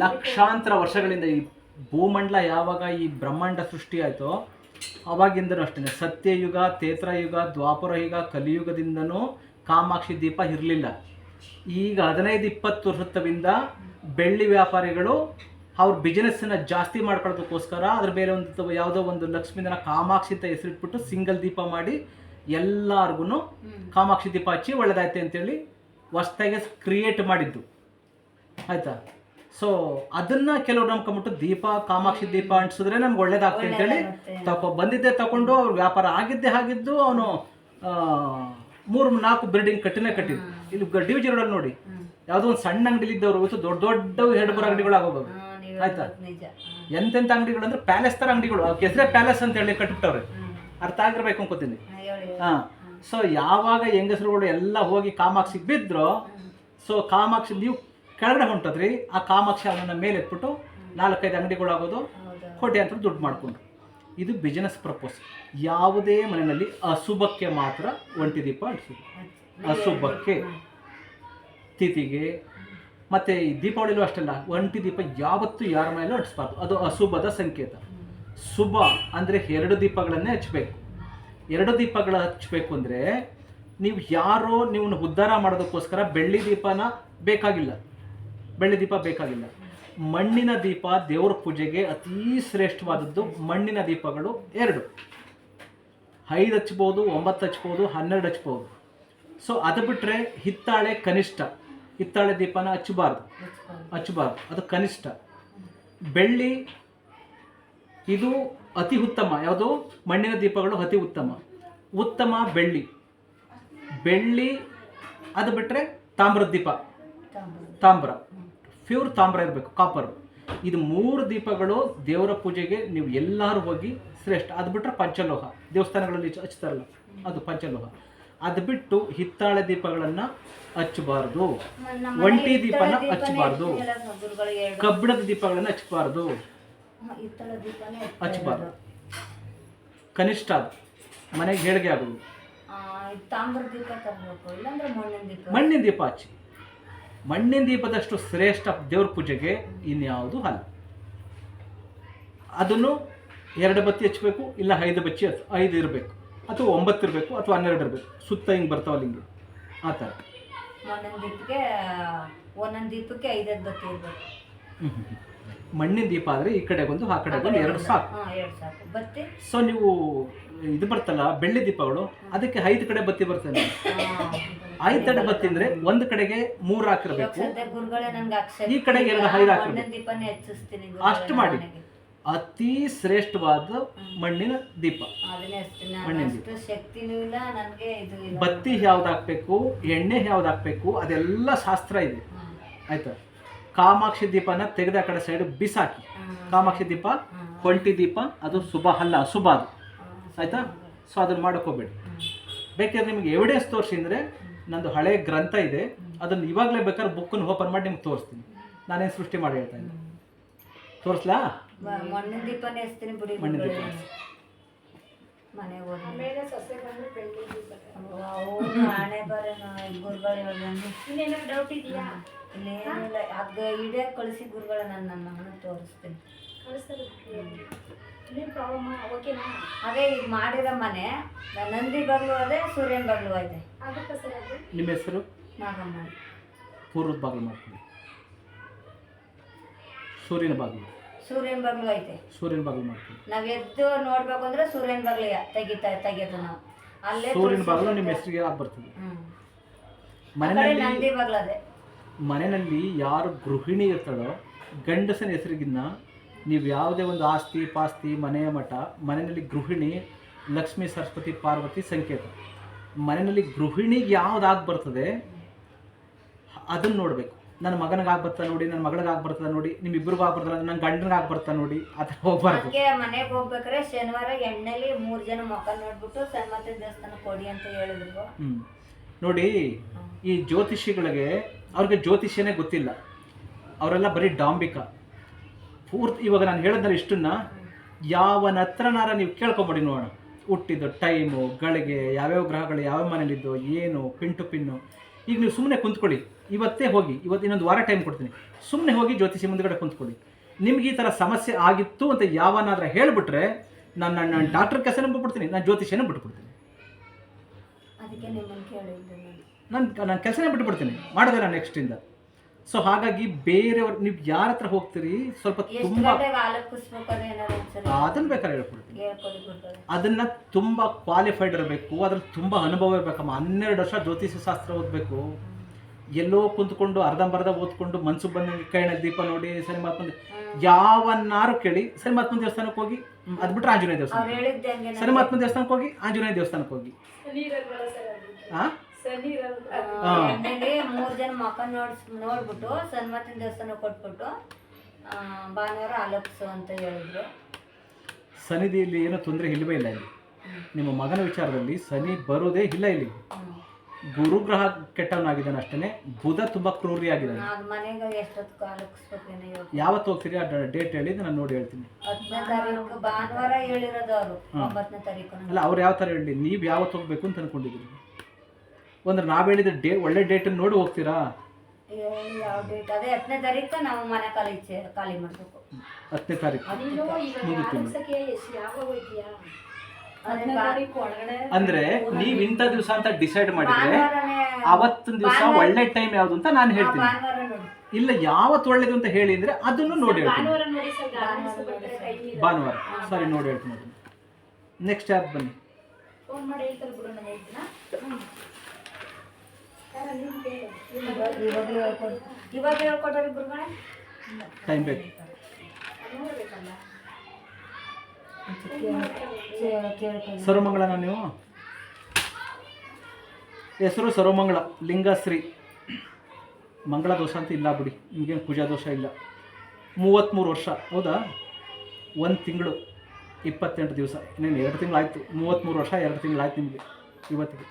ಲಕ್ಷಾಂತರ ವರ್ಷಗಳಿಂದ ಈ ಭೂಮಂಡಲ ಯಾವಾಗ ಈ ಬ್ರಹ್ಮಾಂಡ ಸೃಷ್ಟಿ ಆಯಿತೋ ಅವಾಗಿಂದನೂ ಅಷ್ಟೇ ಸತ್ಯಯುಗ ತೇತ್ರಯುಗ ದ್ವಾಪರ ಯುಗ ಕಲಿಯುಗದಿಂದನೂ ಕಾಮಾಕ್ಷಿ ದೀಪ ಇರಲಿಲ್ಲ. ಈಗ ಹದಿನೈದು ಇಪ್ಪತ್ತು ವರ್ಷದಿಂದ ಬೆಳ್ಳಿ ವ್ಯಾಪಾರಿಗಳು ಅವ್ರ ಬಿಸ್ನೆಸ್ಸನ್ನು ಜಾಸ್ತಿ ಮಾಡ್ಕೊಳ್ಳೋದಕ್ಕೋಸ್ಕರ ಅದ್ರ ಮೇಲೆ ಒಂದು ಯಾವುದೋ ಒಂದು ಲಕ್ಷ್ಮೀದನ ಕಾಮಾಕ್ಷಿ ಅಂತ ಹೆಸರಿಟ್ಬಿಟ್ಟು ಸಿಂಗಲ್ ದೀಪ ಮಾಡಿ ಎಲ್ಲಾರ್ಗು ಕಾಮಾಕ್ಷಿ ದೀಪ ಹಚ್ಚಿ ಒಳ್ಳೆದಾಯ್ತು ಅಂತೇಳಿ ಹೊಸ್ದಾಗೆ ಕ್ರಿಯೇಟ್ ಮಾಡಿದ್ದು. ಆಯ್ತಾ? ಸೊ ಅದನ್ನ ಕೆಲವ್ರು ನಂಬ್ಕೊಂಬಿಟ್ಟು ದೀಪ ಕಾಮಾಕ್ಷಿ ದೀಪ ಅಂಟಿಸಿದ್ರೆ ನಮ್ಗೆ ಒಳ್ಳೇದಾಗ್ತದೆ ಅಂತೇಳಿ ತಕೊ ಬಂದಿದ್ದೆ ತಗೊಂಡು ಅವ್ರ ವ್ಯಾಪಾರ ಆಗಿದ್ದೆ ಆಗಿದ್ದು ಅವನು ಮೂರು ನಾಲ್ಕು ಬಿಲ್ಡಿಂಗ್ ಕಟ್ಟಿನೇ ಕಟ್ಟಿದ್ದು. ಇಲ್ಲಿ ಡಿವಿಜನ್ ರೋಡಲ್ಲಿ ನೋಡಿ. ಯಾವುದೋ ಒಂದು ಸಣ್ಣ ಅಂಗಡಿಲಿ ಇದ್ದವರು ಇವತ್ತು ದೊಡ್ಡ ದೊಡ್ಡ ಎರಡು ಮೂರು ಅಂಗಡಿಗಳು ಆಗೋಬೋದು ಆಯ್ತಾ? ಎಂತೆಂಥ ಅಂಗಡಿಗಳು ಅಂದ್ರೆ ಪ್ಯಾಲೇಸ್ ತರ ಅಂಗಡಿಗಳು. ಆ ಹೆಸರೇ ಪ್ಯಾಲೇಸ್ ಅಂತ ಹೇಳಿ ಕಟ್ಟಿಬಿಟ್ಟವ್ರೆ. ಅರ್ಥ ಆಗಿರ್ಬೇಕು ಅನ್ಕೋತೀನಿ. ಹಾಂ ಸೊ ಯಾವಾಗ ಹೆಂಗಸರುಗಳು ಎಲ್ಲ ಹೋಗಿ ಕಾಮಾಕ್ಷಿ ಬಿದ್ರು ಸೊ ಕಾಮಾಕ್ಷಿ ನೀವು ಕೆಳಗಡೆ ಹೊಂಟದ್ರಿ ಆ ಕಾಮಾಕ್ಷಿ ಅವನನ್ನ ಮೇಲೆ ಎತ್ಬಿಟ್ಟು ನಾಲ್ಕೈದು ಅಂಗಡಿಗಳಾಗೋದು ಕೊಟ್ಟೆ ಅಂತ ದುಡ್ಡು ಮಾಡ್ಕೊಂಡ್ರು ಇದು ಬಿಸ್ನೆಸ್ ಪ್ರಪೋಸ್ ಯಾವುದೇ ಮನೆಯಲ್ಲಿ ಅಶುಭಕ್ಕೆ ಮಾತ್ರ ಒಂಟಿ ದೀಪ ಅಂಟಿಸೋದು ಅಶುಭಕ್ಕೆ ತಿಥಿಗೆ ಮತ್ತು ಈ ದೀಪಾವಳಿಲೂ ಅಷ್ಟೆಲ್ಲ ಒಂಟಿ ದೀಪ ಯಾವತ್ತೂ ಯಾರ ಮೇಲೂ ಅಂಟಿಸ್ಬಾರ್ದು. ಅದು ಅಶುಭದ ಸಂಕೇತ. ಶುಭ ಅಂದರೆ ಎರಡು ದೀಪಗಳನ್ನೇ ಹಚ್ಚಬೇಕು ಎರಡು ದೀಪಗಳ ಹಚ್ಚಬೇಕು ಅಂದರೆ ನೀವು ಯಾರೋ ನೀವು ಉದ್ಧಾರ ಮಾಡೋದಕ್ಕೋಸ್ಕರ ಬೆಳ್ಳಿ ದೀಪನ ಬೇಕಾಗಿಲ್ಲ. ಬೆಳ್ಳಿ ದೀಪ ಬೇಕಾಗಿಲ್ಲ. ಮಣ್ಣಿನ ದೀಪ ದೇವರ ಪೂಜೆಗೆ ಅತೀ ಶ್ರೇಷ್ಠವಾದದ್ದು ಮಣ್ಣಿನ ದೀಪಗಳು ಎರಡು. ಐದು ಹಚ್ಬೋದು, ಒಂಬತ್ತು ಹಚ್ಬೋದು, ಹನ್ನೆರಡು ಹಚ್ಬೋದು. ಸೊ ಅದು ಬಿಟ್ಟರೆ ಹಿತ್ತಾಳೆ ಕನಿಷ್ಠ. ಹಿತ್ತಾಳೆ ದೀಪನ ಹಚ್ಚಬಾರ್ದು. ಹಚ್ಚಬಾರ್ದು. ಅದು ಕನಿಷ್ಠ. ಬೆಳ್ಳಿ ಇದು ಅತಿ ಉತ್ತಮ. ಯಾವುದು? ಮಣ್ಣಿನ ದೀಪಗಳು ಅತಿ ಉತ್ತಮ. ಉತ್ತಮ ಬೆಳ್ಳಿ. ಬೆಳ್ಳಿ ಅದು ಬಿಟ್ಟರೆ ತಾಮ್ರದ ದೀಪ. ತಾಮ್ರ. ಪ್ಯೂರ್ ತಾಮ್ರ ಇರಬೇಕು ಕಾಪರ್ ಇದು ಮೂರು ದೀಪಗಳು ದೇವರ ಪೂಜೆಗೆ ನೀವು ಎಲ್ಲರೂ ಹೋಗಿ ಶ್ರೇಷ್ಠ. ಅದು ಬಿಟ್ಟರೆ ಪಂಚಲೋಹ. ದೇವಸ್ಥಾನಗಳಲ್ಲಿ ಹಚ್ತಾರಲ್ಲ ಅದು ಪಂಚಲೋಹ. ಅದು ಬಿಟ್ಟು ಹಿತ್ತಾಳೆ ದೀಪಗಳನ್ನು ಹಚ್ಚಬಾರ್ದು ಒಂಟಿ ದೀಪನ ಹಚ್ಚಬಾರ್ದು ಕಬ್ಬಿಣದ ದೀಪಗಳನ್ನು ಹಚ್ಚಬಾರ್ದು ಹಚ್ಚಬಾರ್ದು ಕನಿಷ್ಠ ಅದು. ಮನೆಗೆ ಹೇಳಿಗೆ ಆಗೋದು. ಮಣ್ಣಿನ ದೀಪ ಹಚ್ಚಿ. ಮಣ್ಣಿನ ದೀಪದಷ್ಟು ಶ್ರೇಷ್ಠ ದೇವ್ರ ಪೂಜೆಗೆ ಇನ್ಯಾವುದು ಅಲ್ಲ. ಅದನ್ನು ಎರಡು ಬತ್ತಿ ಹಚ್ಚಬೇಕು ಇಲ್ಲ ಐದು ಬಚ್ಚಿ ಐದು ಇರಬೇಕು ಅಥವಾ ಒಂಬತ್ತು ಇರಬೇಕು ಅಥವಾ ಹನ್ನೆರಡು ಇರಬೇಕು. ಸುತ್ತ ಹಿಂಗೆ ಬರ್ತಾವಲ್ಲ ಹಿಂಗೆ ಆ ಥರ ಒಂದೊಂದು ದೀಪಕ್ಕೆ ಒಂದೊಂದು ದೀಪಕ್ಕೆ ಐದೈದು ಬತ್ತಿ ಇರಬೇಕು. ಮಣ್ಣಿನ ದೀಪ ಆದರೆ ಈ ಕಡೆಗೊಂದು ಆ ಕಡೆ ಎರಡು ಸಾಕು. ಎರಡು ಸಾಕು. ಬತ್ತಿ? ಸೊ ನೀವು ಇದು ಬರ್ತಲ್ಲ ಬೆಳ್ಳಿ ದೀಪಗಳು ಅದಕ್ಕೆ ಐದು ಕಡೆ ಬತ್ತಿ ಬರ್ತದೆ ಐದು ಕಡೆ ಬತ್ತಿ ಅಂದ್ರೆ ಒಂದು ಕಡೆಗೆ ಮೂರು ಹಾಕಿರ್ಬೇಕು. ಸದ್ಯ ಗುರುಗಳೇ ನನ್ಗೆ ಅಕ್ಷರ ಈ ಕಡೆಗೆ ಎರಡು ಐದು ಹಾಕಿರ್ಬೇಕು. ಮಣ್ಣಿನ ದೀಪನೇ ಹಚ್ಚಿಸ್ತೀನಿ ಅಷ್ಟು ಮಾಡಿ. ಅತಿ ಶ್ರೇಷ್ಠವಾದ ಮಣ್ಣಿನ ದೀಪ. ಅದನ್ನೇ ಹಚ್ತೀನಿ ನಾನು ಮಣ್ಣಿನ ದೀಪ. ಶಕ್ತಿನೂ ಇಲ್ಲ ನನಗೆ ಇದು ಇಲ್ಲ. ಬತ್ತಿ ಯಾವ್ದು ಹಾಕ್ಬೇಕು ಎಣ್ಣೆ ಯಾವ್ದು ಹಾಕ್ಬೇಕು ಅದೆಲ್ಲ ಶಾಸ್ತ್ರ ಇದೆ. ಆಯ್ತಾ? ಕಾಮಾಕ್ಷಿ ದೀಪನ ತೆಗೆದ ಆ ಕಡೆ ಸೈಡ್ ಬಿಸಾಕಿ. ಕಾಮಾಕ್ಷಿ ದೀಪ ಕೊಂಟಿ ಹೊಲ್ಟಿ ದೀಪ ಅದು ಶುಭ ಅಲ್ಲ ಅಶುಭ ಅದು. ಆಯ್ತಾ? ಸೊ ಅದನ್ನು ಮಾಡೋಕೋಬೇಡಿ. ಬೇಕಾದ್ರೆ ನಿಮ್ಗೆ ಎವಿಡೆನ್ಸ್ ತೋರಿಸಿ ಅಂದರೆ ನಂದು ಹಳೆ ಗ್ರಂಥ ಇದೆ. ಅದನ್ನು ಇವಾಗಲೇ ಬೇಕಾದ್ರೆ ಬುಕ್ಕನ್ನು ಓಪನ್ ಮಾಡಿ ನಿಮ್ಗೆ ತೋರಿಸ್ತೀನಿ. ನಾನೇನು ಸೃಷ್ಟಿ ಮಾಡಿ ಹೇಳ್ತಾ ಇದ್ದೀನಿ. ತೋರಿಸ್ಲಾ? ಬ- ಮಣ್ಣಿನ ದೀಪನೇ ಮಣ್ಣಿನ ಬಿಡಿ ಮಣ್ಣಿನ ದೀಪ. ಆಮೇಲೆ ಮನೆಗೆ ಬಂದು ಅವ್ನು ಹಣೆ ಬರೋಣ ಗುರುಗಳು ಇನ್ನೇನೋ ಡೌಟ್ ಇದೆಯಾ? ಇಲ್ಲೇನಿಲ್ಲ. ಅದು ಇಡೇ ಕಳಿಸಿ ಗುರುಗಳ ನಾನು ನನ್ನ ಮಗನ ತೋರಿಸ್ತೀನಿ. ಕಳಿಸ್ತಾರೆ ಓಕೆನಾ ಅದೇ ಈಗ ಮಾಡಿರೋ ಮನೆ ನಂದಿ ಬಗ್ಲು ಅದೇ ಸೂರ್ಯನ ಬಗ್ಲು ಐತೆ ನಿಮ್ಮ ಹೆಸರು? ನಾಗಮ್ಮ ಪೂರ್ವದ ಬಾಗಿಲು ಮಾಡ್ತೀನಿ. ಸೂರ್ಯನ ಬಾಗಿಲು. ಸೂರ್ಯನ ಬಗ್ಲು ಐತೆ. ಸೂರ್ಯನ ಬಗ್ಲು ಮಾಡ್ತೀವಿ. ನಾವ್ ಎದ್ದು ನೋಡ್ಬೇಕು ಅಂದ್ರೆ ಸೂರ್ಯನ ಬಗ್ಲಿಗೆ ತೆಗಿತಾ ತೆಗಿಯೋದು ನಾವು. ಅಲ್ಲೇ ಸೂರ್ಯನ ಬಗ್ಲು ನಿಮ್ಮ. ಹೆಸರಿಗೆ ಆಗಿ ಬರ್ತದೆ? ಹ್ಮ್. ಆ ಕಡೆ ಮನೆಯಲ್ಲಿ ನಂದಿ ಬಗ್ಲು ಅದೇ. ಮನೆಯಲ್ಲಿ ಯಾರು ಗೃಹಿಣಿ ಇರ್ತಾಳೋ ಗಂಡಸನ ಹೆಸರಿಗಿನ್ನ ನೀವು ಯಾವುದೇ ಒಂದು ಆಸ್ತಿ ಪಾಸ್ತಿ ಮನೆಯ ಮಠ ಮನೆಯಲ್ಲಿ ಗೃಹಿಣಿ ಲಕ್ಷ್ಮೀ ಸರಸ್ವತಿ ಪಾರ್ವತಿ ಸಂಕೇತ. ಮನೆಯಲ್ಲಿ ಗೃಹಿಣಿಗೆ ಯಾವ್ದಾಗಿ ಬರ್ತದೆ ಅದನ್ನ ನೋಡಬೇಕು. ನನ್ನ ಮಗನಿಗೆ ಆಗ್ಬರ್ತಾ ನೋಡಿ ನನ್ನ ಮಗಳಿಗೆ ಆಗ ಬರ್ತದೆ ನೋಡಿ ನಿಮ್ಮಿಬ್ಬರಿಗೂ ಆಗ ಬರ್ತಲ್ಲ ನನ್ನ ಗಂಡನಿಗೆ ಆಗ ಬರ್ತಾ ನೋಡಿ ಆ ಥರ ಹೋಗ್ಬಾರ್ದು. ಮನೆಗೆ ಹೋಗ್ಬೇಕಾದ್ರೆ ಶನಿವಾರ ಎಣ್ಣೆಲಿ ಮೂರ್ ಜನ ಮುಖ ನೋಡ್ಬಿಟ್ಟು ಸನ್ಮತಿ ದೇವಸ್ಥಾನ ಕೊಡಿ ಅಂತ ಹೇಳಿದ್ರು. ಹ್ಮ್. ನೋಡಿ ಈ ಜ್ಯೋತಿಷಿಗಳಿಗೆ ಅವ್ರಿಗೆ ಜ್ಯೋತಿಷ್ಯನೇ ಗೊತ್ತಿಲ್ಲ. ಅವರೆಲ್ಲ ಬರೀ ಡಾಂಬಿಕ. ಪೂರ್ತಿ ಇವಾಗ ನಾನು ಹೇಳಿದ್ರೆ ಇಷ್ಟನ್ನ ಯಾವನ ಹತ್ರನಾರ ನೀವು ಕೇಳ್ಕೊಬೇಡಿ ನೋಡೋಣ. ಹುಟ್ಟಿದ್ದು ಟೈಮು ಗಳಿಗೆ ಯಾವ್ಯಾವ ಗ್ರಹಗಳು ಯಾವ ಮನೇಲಿದ್ದು ಏನು ಪಿನ್ ಟು ಪಿನ್ನು. ಈಗ ನೀವು ಸುಮ್ಮನೆ ಕುಂತ್ಕೊಳ್ಳಿ. ಇವತ್ತೇ ಹೋಗಿ ಇವತ್ತು ಇನ್ನೊಂದು ವಾರ ಟೈಮ್ ಕೊಡ್ತೀನಿ. ಸುಮ್ಮನೆ ಹೋಗಿ ಜ್ಯೋತಿಷಿ ಮುಂದ್ಗಡೆ ಕುಂತ್ಕೊಳ್ಳಿ. ನಿಮ್ಗೆ ಈ ಥರ ಸಮಸ್ಯೆ ಆಗಿತ್ತು ಅಂತ ಯಾವನಾದ್ರೂ ಹೇಳಿಬಿಟ್ರೆ ನಾನು ನನ್ನ ನಾನು ಡಾಕ್ಟರ್ ಬಿಟ್ಟು ಬಿಟ್ಬಿಡ್ತೀನಿ ನಾನು ಜ್ಯೋತಿಷನ ಬಿಟ್ಬಿಡ್ತೀನಿ. ನಾನು. ನಾನು ಕೆಲಸನೇ ಬಿಟ್ಬಿಡ್ತೀನಿ ಮಾಡಿದೆ ನಾನು ನೆಕ್ಸ್ಟಿಂದ ಸೊ ಹಾಗಾಗಿ ಬೇರೆಯವ್ರು ನೀವು ಯಾರ ಹತ್ರ ಹೋಗ್ತೀರಿ? ಸ್ವಲ್ಪ ತುಂಬ ಅದನ್ನ ಬೇಕಾದ್ರೆ ಹೇಳ್ಕೊಡ್ತೀನಿ. ಹೇಳ್ಕೊಡಿ ಅದನ್ನ ತುಂಬ ಕ್ವಾಲಿಫೈಡ್ ಇರಬೇಕು ಅದ್ರಲ್ಲಿ ತುಂಬ ಅನುಭವ ಇರಬೇಕಮ್ಮ. ಹನ್ನೆರಡು ವರ್ಷ ಜ್ಯೋತಿಷ್ಯ ಶಾಸ್ತ್ರ ಓದಬೇಕು. ಎಲ್ಲೋ ಕುಂತ್ಕೊಂಡು ಅರ್ಧಂಬರ್ಧ ಓದ್ಕೊಂಡು ಮನ್ಸು ಬಂದಂಗೆ ಕೈನ ದೀಪ ನೋಡಿ ಸರಿ ಮಾತ್ಮಂದಿ ಯಾವನ್ನಾರು ಕೇಳಿ ಸರಿ ಮಾತ್ಮ ದೇವಸ್ಥಾನಕ್ಕೆ ಹೋಗಿ? ಅದು ಬಿಟ್ರೆ ಆಂಜನೇಯ ಅವ್ರು ದೇವಸ್ಥಾನ. ಸರಿ ಮಾತ್ಮ ದೇವಸ್ಥಾನಕ್ಕೆ ಹೋಗಿ ಆಂಜನೇಯ ದೇವಸ್ಥಾನಕ್ಕೆ ಹೋಗಿ. ಹಾ. ಮೂರ್ ಜನ ಮಕ್ಕ ನೋಡ್ ನೋಡ್ಬಿಟ್ಟು ಸನ್ಮತಿನ ದೇವಸ್ಥಾನ ಕೊಟ್ಬಿಟ್ಟು ಆ, ಭಾನುವಾರ ಆಲೋಪ್ಸು ಅಂತ ಹೇಳಿದ್ರು. ಸನ್ನಿಧಿಯಲ್ಲಿ ಏನೋ ತೊಂದರೆ ಇಲ್ಲವೇ ಇಲ್ಲ ಇಲ್ಲಿ. ನಿಮ್ಮ ಮಗನ ವಿಚಾರದಲ್ಲಿ ಸನಿ ಬರೋದೇ ಇಲ್ಲ ಇಲ್ಲಿ. ಗುರುಗ್ರಹ ಕೆಟ್ಟವನಾಗಿದ್ದಾನೆ ಅಷ್ಟೇ ಬುಧ ತುಂಬ ಕ್ರೂರಿ ಆಗಿದೆ ಅದ್ ಮನೆಗೆ ಎಷ್ಟೊತ್ತು ಆಲೋಕಿಸ್ಬೇಕೇನೋ ಇವತ್ತು ಯಾವತ್ತು ಹೋಗ್ತೀರಿ? ಆ ಡೇಟ್ ಹೇಳಿ ನಾನು ನೋಡಿ ಹೇಳ್ತೀನಿ. ಹತ್ತನೇ ತಾರೀಕು ಭಾನುವಾರ ಹೇಳಿರೋದು ಅವರು. ಹ್ಮ್. ಒಂಬತ್ತನೇ ತಾರೀಕು ಅಲ್ಲ ಅವ್ರು ಯಾವ ಥರ ಹೇಳಿ? ನೀವು ಯಾವತ್ತು ಹೋಗ್ಬೇಕು ಅಂತ ಅನ್ಕೊಂಡಿದ್ದೀರಿ? ಒಂದು ನಾವು ಹೇಳಿದ ಡೇ ಒಳ್ಳೆ ಡೇಟನ್ನು ನೋಡಿ ಹೋಗ್ತೀರಾ? ಯಾವ ಡೇಟ್ ಅದೇ ಹತ್ತನೇ ತಾರೀಕು ನಾವು ಮನೆ ಖಾಲಿ ಚೆ- ಖಾಲಿ ಮಾಡಬೇಕು. ಹತ್ತನೇ ತಾರೀಕು. ನೀನು ಇವಾಗ ತಿಂಗಳು. ಯಾವಾಗ ಹೋಯ್ತೀಯಾ? ಅಂದ್ರೆ ನೀವ್ ಇಂತ ದಿವಸ ಅಂತ ಡಿಸೈಡ್ ಮಾಡಿದ್ರೆ ಅವತ್ತಿನ ದಿವಸ ಒಳ್ಳೆ ಟೈಮ್ ಯಾವ್ದು ಅಂತ ನಾನು ಹೇಳ್ತೀನಿ. ಇಲ್ಲ ಯಾವತ್ತು ಒಳ್ಳೇದು ಅಂತ ಹೇಳಿ ಅಂದ್ರೆ ಅದನ್ನು ನೋಡಿ ಹೇಳ್ತೀನಿ. ಭಾನುವಾರ ಸರ್ ನೋಡಿ ಹೇಳ್ತೀನಿ ನೆಕ್ಸ್ಟ್ ಯಾರು ಬನ್ನಿ. ಟೈಮ್ ಬೇಕು. ಸರ್ವಮಂಗಳನ ನೀವು? ಹೆಸರು ಸರ್ವಮಂಗಳ ಲಿಂಗಶ್ರೀ. ಮಂಗಳ ದೋಷ ಅಂತ ಇಲ್ಲ ಬಿಡಿ, ನಿಮಗೇನು ಪೂಜಾ ದೋಷ ಇಲ್ಲ. ಮೂವತ್ತ್ಮೂರು ವರ್ಷ, ಹೌದಾ? ಒಂದು ತಿಂಗಳು, ಇಪ್ಪತ್ತೆಂಟು ದಿವಸ, ಇನ್ನೇನು ಎರಡು ತಿಂಗಳಾಯಿತು ಮೂವತ್ತ್ಮೂರು ವರ್ಷ, ಎರಡು ತಿಂಗಳಾಯ್ತು ನಿಮಗೆ ಇವತ್ತಿಗೆ.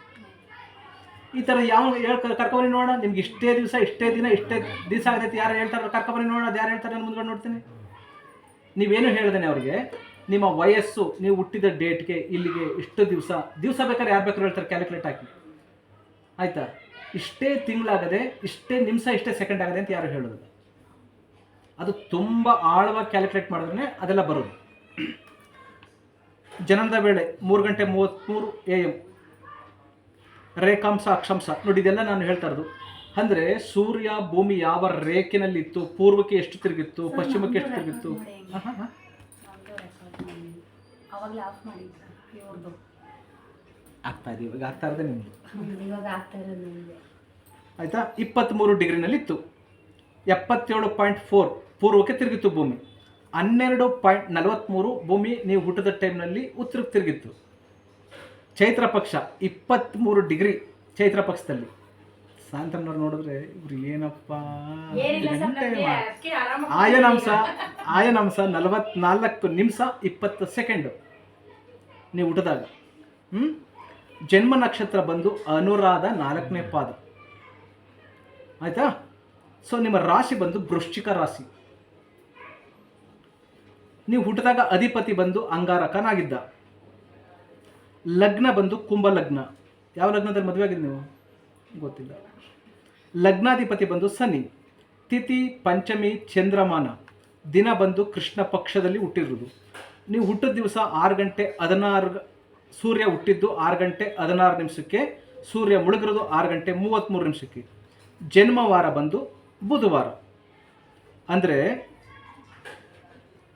ಈ ಥರ ಯಾವ ಕರ್ಕೊಬನ್ನಿ ನೋಡೋಣ, ನಿಮ್ಗೆ ಇಷ್ಟೇ ದಿವಸ, ಇಷ್ಟೇ ದಿನ, ಇಷ್ಟೇ ದಿವಸ ಆಗೈತೆ ಯಾರು ಹೇಳ್ತಾರೆ ಕರ್ಕೊಬನ್ನಿ ನೋಡೋಣ, ಅದು ಯಾರು ಹೇಳ್ತಾರೆ ನಾನು ಮುಂದ್ಗಡೆ ನೋಡ್ತೀನಿ. ನೀವೇನು ಹೇಳ್ದೇನೆ ಅವ್ರಿಗೆ? ನಿಮ್ಮ ವಯಸ್ಸು ನೀವು ಹುಟ್ಟಿದ ಡೇಟ್ಗೆ ಇಲ್ಲಿಗೆ ಇಷ್ಟು ದಿವಸ ದಿವಸ ಬೇಕಾದ್ರೆ ಯಾರು ಬೇಕಾದ್ರೂ ಹೇಳ್ತಾರೆ ಕ್ಯಾಲ್ಕುಲೇಟ್ ಹಾಕಿ. ಆಯ್ತಾ? ಇಷ್ಟೇ ತಿಂಗಳಾಗದೆ ಇಷ್ಟೇ ನಿಮಿಷ ಇಷ್ಟೇ ಸೆಕೆಂಡ್ ಆಗದೆ ಅಂತ ಯಾರು ಹೇಳೋದಿಲ್ಲ ಅದು ತುಂಬ ಆಳವಾಗಿ ಕ್ಯಾಲ್ಕುಲೇಟ್ ಮಾಡಿದ್ರೆ ಅದೆಲ್ಲ ಬರೋದು. ಜನನದ ವೇಳೆ ಮೂರು ಗಂಟೆ ಮೂವತ್ತ್ಮೂರು ಎ ಎಂ. ರೇಖಾಂಶ ಅಕ್ಷಾಂಶ. ನೋಡಿ ಇದೆಲ್ಲ ನಾನು ಹೇಳ್ತಾ ಇರೋದು. ಅಂದರೆ ಸೂರ್ಯ ಭೂಮಿ ಯಾವ ರೇಖೆನಲ್ಲಿತ್ತು ಪೂರ್ವಕ್ಕೆ ಎಷ್ಟು ತಿರುಗಿತ್ತು ಪಶ್ಚಿಮಕ್ಕೆ ಎಷ್ಟು ತಿರುಗಿತ್ತು? ಅವಾಗಲೇ ಆಫ್ ಮಾಡಿದ್ರು ಇವ್ರದ್ದು ಆಗ್ತಾ ಇದೆ ಇವಾಗ ಆಗ್ತಾ ಇರೋದೇ ನಿಮ್ಮದು ಇವಾಗ ಆಗ್ತಾ ಇರೋದು ನಿಮಗೆ ಆಯಿತಾ? ಇಪ್ಪತ್ತ್ಮೂರು ಡಿಗ್ರಿನಲ್ಲಿತ್ತು. ಎಪ್ಪತ್ತೇಳು ಪಾಯಿಂಟ್ ಫೋರ್ ಪೂರ್ವಕ್ಕೆ ತಿರುಗಿತ್ತು ಭೂಮಿ. ಹನ್ನೆರಡು ಪಾಯಿಂಟ್ ನಲವತ್ತ್ಮೂರು ಭೂಮಿ ನೀವು ಹುಟ್ಟಿದ ಟೈಮ್ನಲ್ಲಿ ಉತ್ತರಕ್ಕೆ ತಿರುಗಿತ್ತು. ಚೈತ್ರ ಪಕ್ಷ ಇಪ್ಪತ್ತ್ಮೂರು ಡಿಗ್ರಿ ಚೈತ್ರ ಪಕ್ಷದಲ್ಲಿ. ಸಾಯಂತ್ರನವ್ರು ನೋಡಿದ್ರೆ ಇವ್ರು ಏನಪ್ಪ ನನಗೆ ಆಯನಾಂಶ ಆಯನಾಂಶ ನಲವತ್ನಾಲ್ಕು ನಿಮಿಷ ಇಪ್ಪತ್ತು ಸೆಕೆಂಡು. ನೀವು ಹುಟ್ಟಿದಾಗ. ಹ್ಞೂ ಜನ್ಮ ನಕ್ಷತ್ರ ಬಂದು ಅನುರಾಧ ನಾಲ್ಕನೇ ಪಾದ. ಆಯ್ತಾ? ಸೊ ನಿಮ್ಮ ರಾಶಿ ಬಂದು ವೃಶ್ಚಿಕ ರಾಶಿ. ನೀವು ಹುಟ್ಟಿದಾಗ ಅಧಿಪತಿ ಬಂದು ಅಂಗಾರಕನಾಗಿದ್ದ. ಲಗ್ನ ಬಂದು ಕುಂಭ ಲಗ್ನ ಯಾವ ಲಗ್ನದಲ್ಲಿ ಮದುವೆ ಆಗಿದ್ದು ನೀವು? ಗೊತ್ತಿಲ್ಲ. ಲಗ್ನಾಧಿಪತಿ ಬಂದು ಸನಿ ತಿಥಿ, ಪಂಚಮಿ, ಚಂದ್ರಮಾನ. ದಿನ ಬಂದು ಕೃಷ್ಣ ಪಕ್ಷದಲ್ಲಿ ಹುಟ್ಟಿರೋದು ನೀವು ಹುಟ್ಟಿದ ದಿವಸ ಆರು ಗಂಟೆ ಹದಿನಾರು ಸೂರ್ಯ ಹುಟ್ಟಿದ್ದು ಆರು ಗಂಟೆ ಹದಿನಾರು ನಿಮಿಷಕ್ಕೆ, ಸೂರ್ಯ ಮುಳುಗಿರೋದು ಆರು ಗಂಟೆ ಮೂವತ್ತ್ಮೂರು ನಿಮಿಷಕ್ಕೆ. ಜನ್ಮವಾರ ಬಂದು ಬುಧವಾರ. ಅಂದರೆ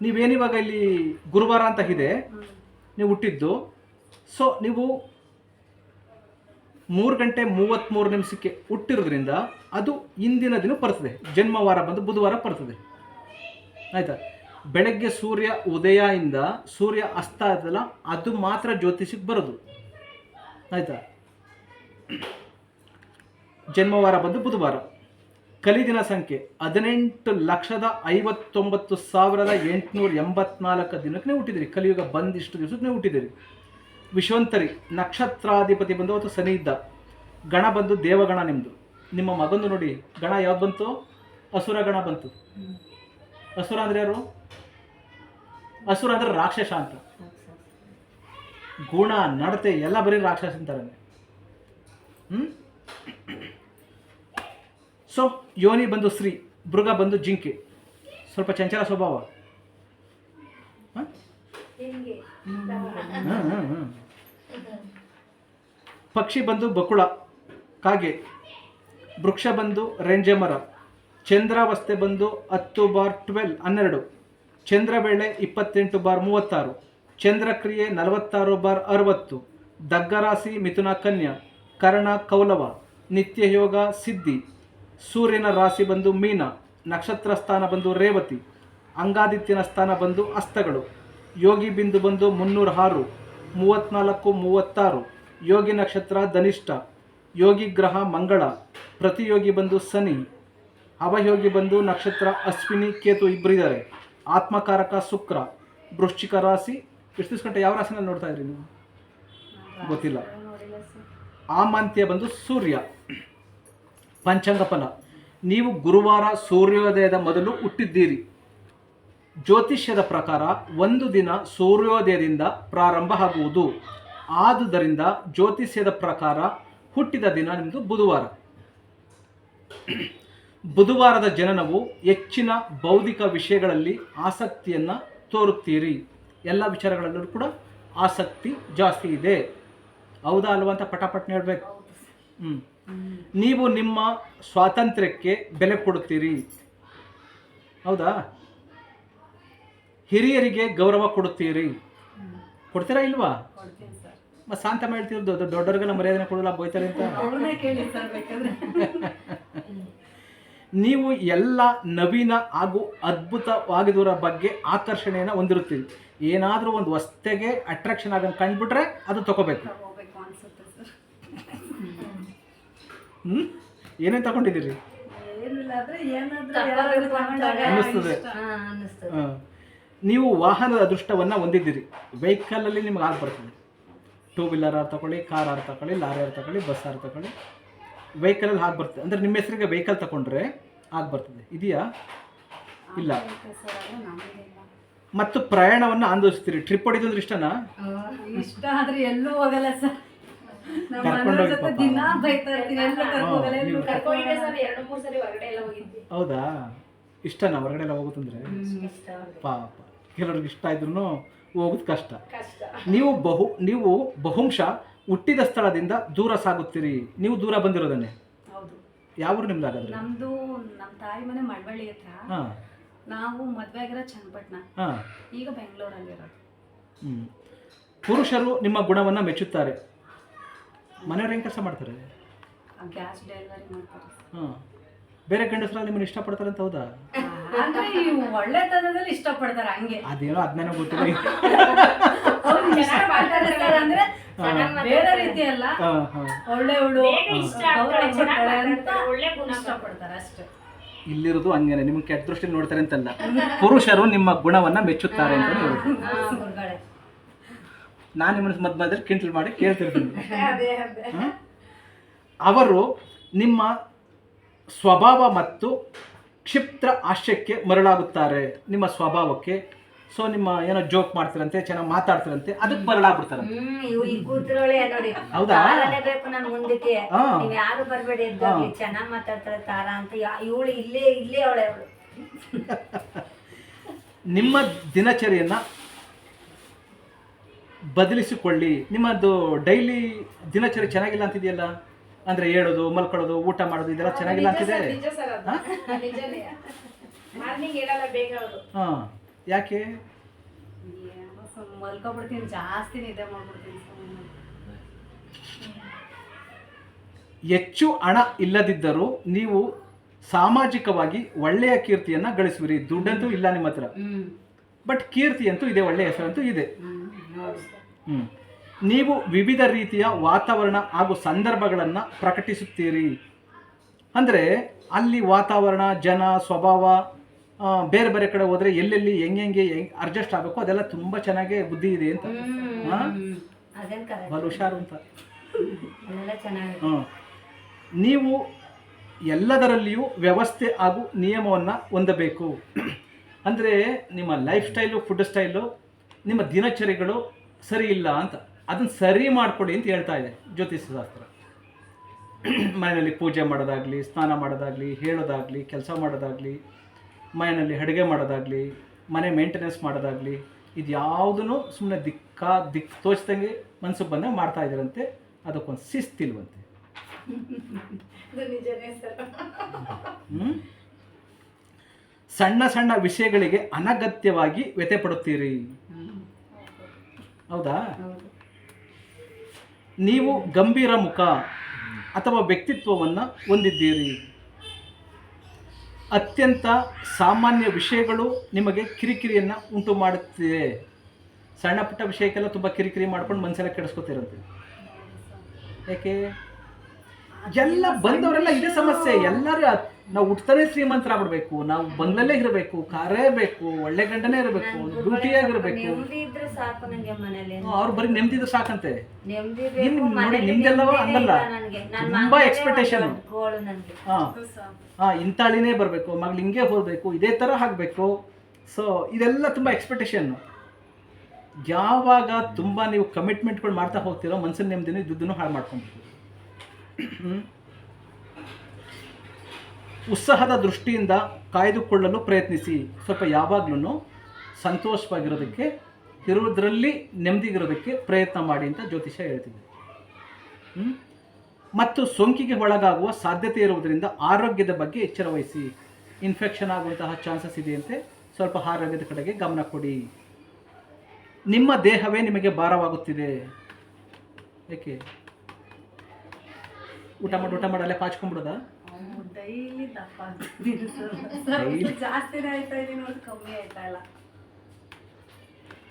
ನೀವೇನಿವಾಗ ಇಲ್ಲಿ ಗುರುವಾರ ಅಂತ ಇದೆ, ನೀವು ಹುಟ್ಟಿದ್ದು, ಸೊ ನೀವು ಮೂರು ಗಂಟೆ ಮೂವತ್ತ್ಮೂರು ನಿಮಿಷಕ್ಕೆ ಹುಟ್ಟಿರೋದ್ರಿಂದ ಅದು ಇಂದಿನ ದಿನ ಬರ್ತದೆ. ಜನ್ಮವಾರ ಬಂದು ಬುಧವಾರ ಬರ್ತದೆ. ಆಯ್ತಾ? ಬೆಳಗ್ಗೆ ಸೂರ್ಯ ಉದಯ ಇಂದ ಸೂರ್ಯ ಅಸ್ತ ಆದಲ್ಲ ಅದು ಮಾತ್ರ ಜ್ಯೋತಿಷಕ್ಕೆ ಬರೋದು. ಆಯ್ತಾ? ಜನ್ಮವಾರ ಬಂದು ಬುಧವಾರ. ಕಲಿದಿನ ಸಂಖ್ಯೆ ಹದಿನೆಂಟು ಲಕ್ಷದ ಐವತ್ತೊಂಬತ್ತು ಸಾವಿರದ ಎಂಟುನೂರ ಎಂಬತ್ನಾಲ್ಕು ದಿನಕ್ಕೆ ನೀವು ಹುಟ್ಟಿದಿರಿ. ಕಲಿಯುಗ ಬಂದಿಷ್ಟು ದಿವಸಕ್ಕೆ ನೀವು ಹುಟ್ಟಿದಿರಿ. ವಿಶ್ವಂತರಿ, ನಕ್ಷತ್ರಾಧಿಪತಿ ಬಂದು ಅವತ್ತು ಸನಿ ಇದ್ದ. ಗಣ ಬಂದು ದೇವಗಣ ನಿಮ್ಮದು ನಿಮ್ಮ ಮಗಂದು ನೋಡಿ, ಗಣ ಯಾವ್ದು ಬಂತು? ಅಸುರ ಗಣ ಬಂತು. ಅಸುರ ಅಂದ್ರೆ ಯಾರು? ಅಸುರ ಅಂದ್ರೆ ರಾಕ್ಷಸ ಅಂತ. ಗುಣ, ನಡತೆ, ಎಲ್ಲ ಬರೀ ರಾಕ್ಷಸ ಅಂತಾರೆ ಹ್ಮ್? ಸೊ ಯೋನಿ ಬಂದು ಸ್ತ್ರೀ, ಮೃಗ ಬಂದು ಜಿಂಕೆ. ಸ್ವಲ್ಪ ಚಂಚಲ ಸ್ವಭಾವ. ಪಕ್ಷಿ ಬಂದು ಬಕುಳ, ಕಾಗೆ. ವೃಕ್ಷ ಬಂದು ರೆಂಜೆ ಮರ. ಚಂದ್ರಾವಸ್ಥೆ ಬಂದು ಹತ್ತು ಬಾರ್ ಟ್ವೆಲ್ ಹನ್ನೆರಡು, ಚಂದ್ರಬೇಳೆ ಇಪ್ಪತ್ತೆಂಟು ಬಾರ್ ಮೂವತ್ತಾರು, ಚಂದ್ರಕ್ರಿಯೆ ನಲವತ್ತಾರು ಬಾರ್ ಅರವತ್ತು, ದಗ್ಗರಾಶಿ ಮಿಥುನ ಕನ್ಯಾ, ಕರ್ಣ ಕೌಲವ ನಿತ್ಯ ಯೋಗ ಸಿದ್ಧಿ, ಸೂರ್ಯನ ರಾಶಿ ಬಂದು ಮೀನ, ನಕ್ಷತ್ರ ಸ್ಥಾನ ಬಂದು ರೇವತಿ, ಅಂಗಾದಿತ್ಯನ ಸ್ಥಾನ ಬಂದು ಅಸ್ತಗಳು, ಯೋಗಿ ಬಿಂದು ಬಂದು ಮುನ್ನೂರ ಆರು, ಮೂವತ್ನಾಲ್ಕು ಮೂವತ್ತಾರು, ಯೋಗಿ ನಕ್ಷತ್ರ ಧನಿಷ್ಠ, ಯೋಗಿ ಗ್ರಹ ಮಂಗಳ, ಪ್ರತಿಯೋಗಿ ಬಂದು ಶನಿ ಅವಯೋಗಿ ಬಂದು ನಕ್ಷತ್ರ ಅಶ್ವಿನಿ, ಕೇತು ಇಬ್ಬರಿದ್ದಾರೆ ಆತ್ಮಕಾರಕ ಶುಕ್ರ, ವೃಶ್ಚಿಕ ರಾಶಿ. ಎಷ್ಟು ಗಂಟೆ ಯಾವ ರಾಶಿನಲ್ಲಿ ನೋಡ್ತಾ ಇದ್ರಿ ನೀವು? ಗೊತ್ತಿಲ್ಲ. ಆಮಾಂತ್ಯ ಬಂದು ಸೂರ್ಯ. ಪಂಚಾಂಗ ಫಲ. ನೀವು ಗುರುವಾರ ಸೂರ್ಯೋದಯದ ಮೊದಲು ಹುಟ್ಟಿದ್ದೀರಿ. ಜ್ಯೋತಿಷ್ಯದ ಪ್ರಕಾರ ಒಂದು ದಿನ ಸೂರ್ಯೋದಯದಿಂದ ಪ್ರಾರಂಭ ಆಗುವುದು. ಆದುದರಿಂದ ಜ್ಯೋತಿಷ್ಯದ ಪ್ರಕಾರ ಹುಟ್ಟಿದ ದಿನ ನಿಮ್ಮದು ಬುಧವಾರ. ಬುಧವಾರದ ಜನನವು ಹೆಚ್ಚಿನ ಬೌದ್ಧಿಕ ವಿಷಯಗಳಲ್ಲಿ ಆಸಕ್ತಿಯನ್ನು ತೋರುತ್ತೀರಿ. ಎಲ್ಲ ವಿಚಾರಗಳಲ್ಲೂ ಕೂಡ ಆಸಕ್ತಿ ಜಾಸ್ತಿ ಇದೆ. ಹೌದಾ ಅಲ್ವಾ ಅಂತ ಪಟಾಪಟ್ ಹೇಳ್ಬೇಕು. ಹ್ಮ್. ನೀವು ನಿಮ್ಮ ಸ್ವಾತಂತ್ರ್ಯಕ್ಕೆ ಬೆಲೆ ಕೊಡುತ್ತೀರಿ. ಹೌದಾ? ಹಿರಿಯರಿಗೆ ಗೌರವ ಕೊಡುತ್ತೀರಿ. ಕೊಡ್ತೀರಾ ಇಲ್ವಾ? ಶಾಂತ ಹೇಳ್ತಿರೋದು ದೊಡ್ಡ ದೊಡ್ಡವ್ರಿಗೆಲ್ಲ ಮರ್ಯಾದನೆ ಕೊಡಲ್ಲ ಬೋಯ್ತಾರೆ ಅಂತ ಅವ್ರನ್ನೇ ಕೇಳಿ ಸರ್ ಬೇಕಾದ್ರೆ ನೀವು ಎಲ್ಲ ನವೀನ ಹಾಗೂ ಅದ್ಭುತವಾಗಿದವರ ಬಗ್ಗೆ ಆಕರ್ಷಣೆಯನ್ನು ಹೊಂದಿರುತ್ತೀರಿ. ಏನಾದರೂ ಒಂದು ವಸ್ತೆಗೆ ಅಟ್ರಾಕ್ಷನ್ ಆಗೋದು ಕಂಡುಬಿಟ್ರೆ ಅದು ತಗೋಬೇಕು. ಅನ್ಸುತ್ತೆ ಸರ್. ಹ್ಞೂ ಏನೇನು ತಗೊಂಡಿದ್ದೀರಿ? ಏನಿಲ್ಲ ಆದ್ರೆ ಏನಾದ್ರೂ ತಗೊಂಡಾಗ ಅನ್ನಿಸ್ತದೆ. ನೀವು ವಾಹನದ ಅದೃಷ್ಟವನ್ನು ಹೊಂದಿದ್ದೀರಿ. ವೆಹಿಕಲಲ್ಲಿ ನಿಮ್ಗೆ ಆಗಿ ಬರ್ತದೆ. ಟೂ ವೀಲರ್ ಆರು ತಗೊಳ್ಳಿ ಕಾರ್ ಆರು ತಗೊಳ್ಳಿ ಲಾರಿ ಆರು ತಗೊಳ್ಳಿ ಬಸ್ ಆರು ತಗೊಳ್ಳಿ. ವೆಹಿಕಲಲ್ಲಿ ಹಾಗೆ ಬರ್ತದೆ. ಅಂದರೆ ನಿಮ್ಮ ಹೆಸರಿಗೆ ವೆಹಿಕಲ್ ತಗೊಂಡ್ರೆ ಆಗಿ ಬರ್ತದೆ. ಇದೆಯಾ? ಇಲ್ಲ. ಮತ್ತು ಪ್ರಯಾಣವನ್ನು ಆಂದೋಲಿಸ್ತೀರಿ ಟ್ರಿಪ್ ಹೊಡಿದಂದ್ರೆ ಇಷ್ಟನಾ? ಇಷ್ಟ ಆದ್ರೆ ಎಲ್ಲೂ ಹೋಗಲ್ಲ ಸರ್. ಹೌದಾ? ಇಷ್ಟನಾ ಹೊರಗಡೆ ಎಲ್ಲ ಹೋಗುತ್ತಂದ್ರೆ ಪಾಪ. ಕೆಲವ್ರಿಗೆ ಇಷ್ಟ ಇದ್ರು ಹೋಗೋದು ಕಷ್ಟ. ಕಷ್ಟ. ನೀವು ಬಹು ನೀವು ಬಹುಂಶ ಹುಟ್ಟಿದ ಸ್ಥಳದಿಂದ ದೂರ ಸಾಗುತ್ತೀರಿ. ನೀವು ದೂರ ಬಂದಿರೋದನ್ನೇ. ಯಾವ ನಿಮ್ದು ಹಾಗಾದ್ರೆ? ನಮ್ದು ನಮ್ಮ ತಾಯಿ ಮನೆ ಮಳವಳ್ಳಿ ಹತ್ರ. ಹಾಂ. ನಾವು ಮದ್ವೆ ಆಗಿರೋ ಚನ್ನಪಟ್ಟಣ. ಹಾಂ. ಈಗ ಬೆಂಗಳೂರಲ್ಲಿರೋದು ಹ್ಞೂ ಪುರುಷರು ನಿಮ್ಮ ಗುಣವನ್ನು ಮೆಚ್ಚುತ್ತಾರೆ. ಮನೆಯವ್ರು ಹೆಂಗೆ ಕೆಲಸ ಮಾಡ್ತಾರೆ? ಗ್ಯಾಸ್ ಡೆಲಿವರಿ ಮಾಡ್ತಾರೆ. ಹಾಂ. ಬೇರೆ ಗಂಡಸರಲ್ಲಿ ನಿಮ್ಮನ್ನು ಇಷ್ಟಪಡ್ತಾರೆ ಅಂತ ಹೌದಾ? ಅಂದ್ರೆ ಒಳ್ಳೆತನದಲ್ಲಿ ಇಷ್ಟಪಡ್ತಾರೆ ಹಂಗೆ. ಅದೇನೋ ಅಜ್ಞಾನ ಗೊತ್ತಿಲ್ಲ. ಅವ್ರು ಚೆನ್ನಾಗ್ ಮಾತಾಡ್ತಾರೆ ಅಂದ್ರೆ ಚೆನ್ನಾಗ್ ಬೇರೆ ರೀತಿ ಅಲ್ಲ ಒಳ್ಳೆ ಮಾತಾಡ್ತಾಳೆ ಒಳ್ಳೆ ಗುಣ ಇಷ್ಟಪಡ್ತಾರೆ ಅಷ್ಟೇ. ಇಲ್ಲಿರೋದು ಹಂಗೇನೆ ನಿಮ್ಗೆ ಕೆಟ್ಟ ದೃಷ್ಟಿ ನೋಡ್ತಾರೆ ಅಂತಲ್ಲ. ಪುರುಷರು ನಿಮ್ಮ ಗುಣವನ್ನ ಮೆಚ್ಚುತ್ತಾರೆ ಅಂತ ಹೇಳೋದು ನಾನು ನಿಮ್ಮನ್ನು ಮದ್ ಮಧ್ಯದಲ್ಲಿ ಕಿಂಟ್ಲ್ ಮಾಡಿ ಕೇಳ್ತಿರ್ತೀನಿ. ಅದೇ ಅದೇ. ಅವರು ನಿಮ್ಮ ಸ್ವಭಾವ ಮತ್ತು ಕ್ಷಿಪ್ರ ಆಶಯಕ್ಕೆ ಮರಳಾಗುತ್ತಾರೆ. ನಿಮ್ಮ ಸ್ವಭಾವಕ್ಕೆ ಸೊ ನಿಮ್ಮ ಏನೋ ಜೋಕ್ ಮಾಡ್ತಿರಂತೆ ಚೆನ್ನಾಗಿ ಮಾತಾಡ್ತಿರಂತೆ ಅದಕ್ಕೆ ಮರಳಾಗ್ಬಿಡ್ತಾರೆ ಹ್ಮ್ ಇವ್ ಈ ಕೂತ್ರೊಳೆ ನೋಡಿ. ಹೌದಾ? ತಾರಾನೇ ಬೇಕು ನಾನು ಮುಂದಕ್ಕೆ. ಹಾ. ನೀವ್ ಯಾರು ಬರ್ಬೇಡಿ ಎದ್ದೋಗಿ ಚೆನ್ನಾಗ್ ಮಾತಾಡ್ತಾಳೆ ತಾರಾ ಅಂತ. ಇವಳು ಇಲ್ಲೇ ಇಲ್ಲೇ ಅವಳೆ ಅವಳು. ನಿಮ್ಮ ದಿನಚರಿಯನ್ನ ಬದಲಿಸಿಕೊಳ್ಳಿ. ನಿಮ್ಮದು ಡೈಲಿ ದಿನಚರಿ ಚೆನ್ನಾಗಿಲ್ಲ ಅಂತಿದೆಯಲ್ಲ? ಅಂದ್ರೆ ಹೇಳೋದು ಮಲ್ಕೊಳ್ಳೋದು ಊಟ ಮಾಡೋದು ಇದೆಲ್ಲ ಚೆನ್ನಾಗಿಲ್ಲ ಅಂತಿದೆ? ನಿಜ ಸರ್ ಅದು. ನಿಜನೇ. ಮಾರ್ನಿಂಗ್ ಹೇಳಲ್ಲ ಬೇಗ ಅವರು ಹಾಂ. ಯಾಕೆ? ಮಲ್ಕೊಬಿಡ್ತೀನಿ ಜಾಸ್ತಿ ನಿದ್ದೆ ಮಾಡ್ಬಿಡ್ತೀನಿ ಹೆಚ್ಚು ಹಣ ಇಲ್ಲದಿದ್ದರೂ ನೀವು ಸಾಮಾಜಿಕವಾಗಿ ಒಳ್ಳೆಯ ಕೀರ್ತಿಯನ್ನ ಗಳಿಸುವಿರಿ. ದುಡ್ಡಂತೂ ಇಲ್ಲ ನಿಮ್ಮ ಹತ್ರ. ಬಟ್ ಕೀರ್ತಿ ಅಂತೂ ಇದೆ ಒಳ್ಳೆಯ ಹೆಸರಂತೂ ಇದೆ. ಹ್ಮ್. ನೀವು ವಿವಿಧ ರೀತಿಯ ವಾತಾವರಣ ಹಾಗೂ ಸಂದರ್ಭಗಳನ್ನು ಪ್ರಕಟಿಸುತ್ತೀರಿ. ಅಂದರೆ ಅಲ್ಲಿ ವಾತಾವರಣ ಜನ ಸ್ವಭಾವ ಬೇರೆ ಬೇರೆ ಕಡೆ ಹೋದ್ರೆ ಎಲ್ಲೆಲ್ಲಿ ಹೆಂಗೆ ಹೆಂಗೆ ಹೆಂಗೆ ಅಡ್ಜಸ್ಟ್ ಆಗಬೇಕು ಅದೆಲ್ಲ ತುಂಬಾ ಚೆನ್ನಾಗಿ ಬುದ್ಧಿ ಇದೆ ಅಂತ. ಬಲು ಹುಷಾರು ಅಂತ. ನೀವು ಎಲ್ಲದರಲ್ಲಿಯೂ ವ್ಯವಸ್ಥೆ ಹಾಗೂ ನಿಯಮವನ್ನು ಹೊಂದಬೇಕು. ಅಂದರೆ ನಿಮ್ಮ ಲೈಫ್ ಸ್ಟೈಲು ಫುಡ್ ಸ್ಟೈಲು ನಿಮ್ಮ ದಿನಚರಿಗಳು ಸರಿ ಇಲ್ಲ ಅಂತ ಅದನ್ನು ಸರಿ ಮಾಡಿಕೊಡಿ ಅಂತ ಹೇಳ್ತಾ ಇದೆ ಜ್ಯೋತಿಷ್ಯ ಶಾಸ್ತ್ರ. ಮನೆಯಲ್ಲಿ ಪೂಜೆ ಮಾಡೋದಾಗಲಿ ಸ್ನಾನ ಮಾಡೋದಾಗಲಿ ಹೇಳೋದಾಗಲಿ ಕೆಲಸ ಮಾಡೋದಾಗಲಿ ಮನೆಯಲ್ಲಿ ಅಡುಗೆ ಮಾಡೋದಾಗಲಿ ಮನೆ ಮೇಂಟೆನೆನ್ಸ್ ಮಾಡೋದಾಗಲಿ ಇದು ಯಾವುದೂ ಸುಮ್ಮನೆ ದಿಕ್ಕಾ ದಿಕ್ ತೋಚ್ದಂಗೆ ಮನಸ್ಸಿಗೆ ಬಂದಾಗ ಮಾಡ್ತಾ ಇದ್ದಾರಂತೆ ಅದಕ್ಕೊಂದು ಶಿಸ್ತಿಲ್ವಂತೆ ಸಣ್ಣ ಸಣ್ಣ ವಿಷಯಗಳಿಗೆ ಅನಗತ್ಯವಾಗಿ ವ್ಯತೆ ಪಡುತ್ತೀರಿ. ಹೌದಾ. ನೀವು ಗಂಭೀರ ಮುಖ ಅಥವಾ ವ್ಯಕ್ತಿತ್ವವನ್ನು ಹೊಂದಿದ್ದೀರಿ. ಅತ್ಯಂತ ಸಾಮಾನ್ಯ ವಿಷಯಗಳು ನಿಮಗೆ ಕಿರಿಕಿರಿಯನ್ನು ಉಂಟು ಮಾಡುತ್ತಿದೆ. ಸಣ್ಣ ಪುಟ್ಟ ವಿಷಯಕ್ಕೆಲ್ಲ ತುಂಬ ಕಿರಿಕಿರಿ ಮಾಡ್ಕೊಂಡು ಮನಸ್ಸೆಲ್ಲ ಕೆಡಿಸ್ಕೊತಿರಂತೆ. ಯಾಕೆ ಎಲ್ಲ ಬಂದವರೆಲ್ಲ ಇದೇ ಸಮಸ್ಯೆ. ಎಲ್ಲರೂ ನಾವು ಹುಟ್ಟತಾನೆ ಶ್ರೀಮಂತರಾಗ್ಬಿಡ್ಬೇಕು. ನಾವು ಬಂಗ್ಲಲ್ಲೇ ಇರಬೇಕು ಕಾರೇ ಬೇಕು ಒಳ್ಳೆ ಗಂಡನೇ ಇರಬೇಕು ಡ್ಯೂಟಿಯಾಗಿರ್ಬೇಕು ನೆಮ್ಮದಿ ಇದ್ರೆ ಸಾಕು ನಂಗೆ ಮನೇಲಿ ಅವ್ರು ಬರೀ ನೆಮ್ಮದಿದ್ರು ಸಾಕಂತೆ. ನೋಡಿ, ನಿಮ್ದೆಲ್ಲವೋ ಹಂಗಲ್ಲ. ಇಲ್ಲ ನನ್ಗೆ. ನನ್ ತುಂಬಾ ಎಕ್ಸ್ಪೆಕ್ಟೇಷನ್ ಹಾ. ಹಾಂ ಇಂತಾಳಿನೇ ಬರಬೇಕು ಮಗಳು ಹಿಂಗೆ ಹೋಗಬೇಕು, ಇದೇ ಥರ ಆಗಬೇಕು ಸೊ ಇದೆಲ್ಲ ತುಂಬ ಎಕ್ಸ್ಪೆಕ್ಟೇಷನ್ನು ಯಾವಾಗ ತುಂಬ ನೀವು ಕಮಿಟ್ಮೆಂಟ್ಗಳು ಮಾಡ್ತಾ ಹೋಗ್ತಿರೋ ಮನಸ್ಸಿನ ನೆಮ್ಮದಿನ ದುಡ್ಡನ್ನು ಹಾಳು ಮಾಡ್ಕೊಬೇಕು? ಉತ್ಸಾಹದ ದೃಷ್ಟಿಯಿಂದ ಕಾಯ್ದುಕೊಳ್ಳಲು ಪ್ರಯತ್ನಿಸಿ. ಸ್ವಲ್ಪ ಯಾವಾಗ್ಲೂ ಸಂತೋಷವಾಗಿರೋದಕ್ಕೆ ಇರೋದ್ರಲ್ಲಿ ನೆಮ್ಮದಿಗಿರೋದಕ್ಕೆ ಪ್ರಯತ್ನ ಮಾಡಿ ಅಂತ ಜ್ಯೋತಿಷ ಹೇಳ್ತಿದ್ದೆ ಹ್ಮ್? ಮತ್ತು ಸೋಂಕಿಗೆ ಒಳಗಾಗುವ ಸಾಧ್ಯತೆ ಇರುವುದರಿಂದ ಆರೋಗ್ಯದ ಬಗ್ಗೆ ಎಚ್ಚರ ವಹಿಸಿ. ಇನ್ಫೆಕ್ಷನ್ ಆಗುವಂತಹ ಚಾನ್ಸಸ್ ಇದೆಯಂತೆ. ಸ್ವಲ್ಪ ಆರೋಗ್ಯದ ಕಡೆಗೆ ಗಮನ ಕೊಡಿ. ನಿಮ್ಮ ದೇಹವೇ ನಿಮಗೆ ಭಾರವಾಗುತ್ತಿದೆ. ಏಕೆ? ಊಟ ಮಾಡಿ ಊಟ ಮಾಡಲ್ಲೇ ಪಾಚ್ಕೊಂಡ್ಬಿಡೋದ? ಡೈಲಿ ದಪ್ಪ ಆಗ್ತಿದ್ದೀನಿ ಸರ್. ಸರ್, ಜಾಸ್ತಿನೇ ಆಯ್ತಾ ಇದೀನಿ ನೋಡಿ ಕಮ್ಮಿ ಆಯ್ತಾ ಇಲ್ಲ.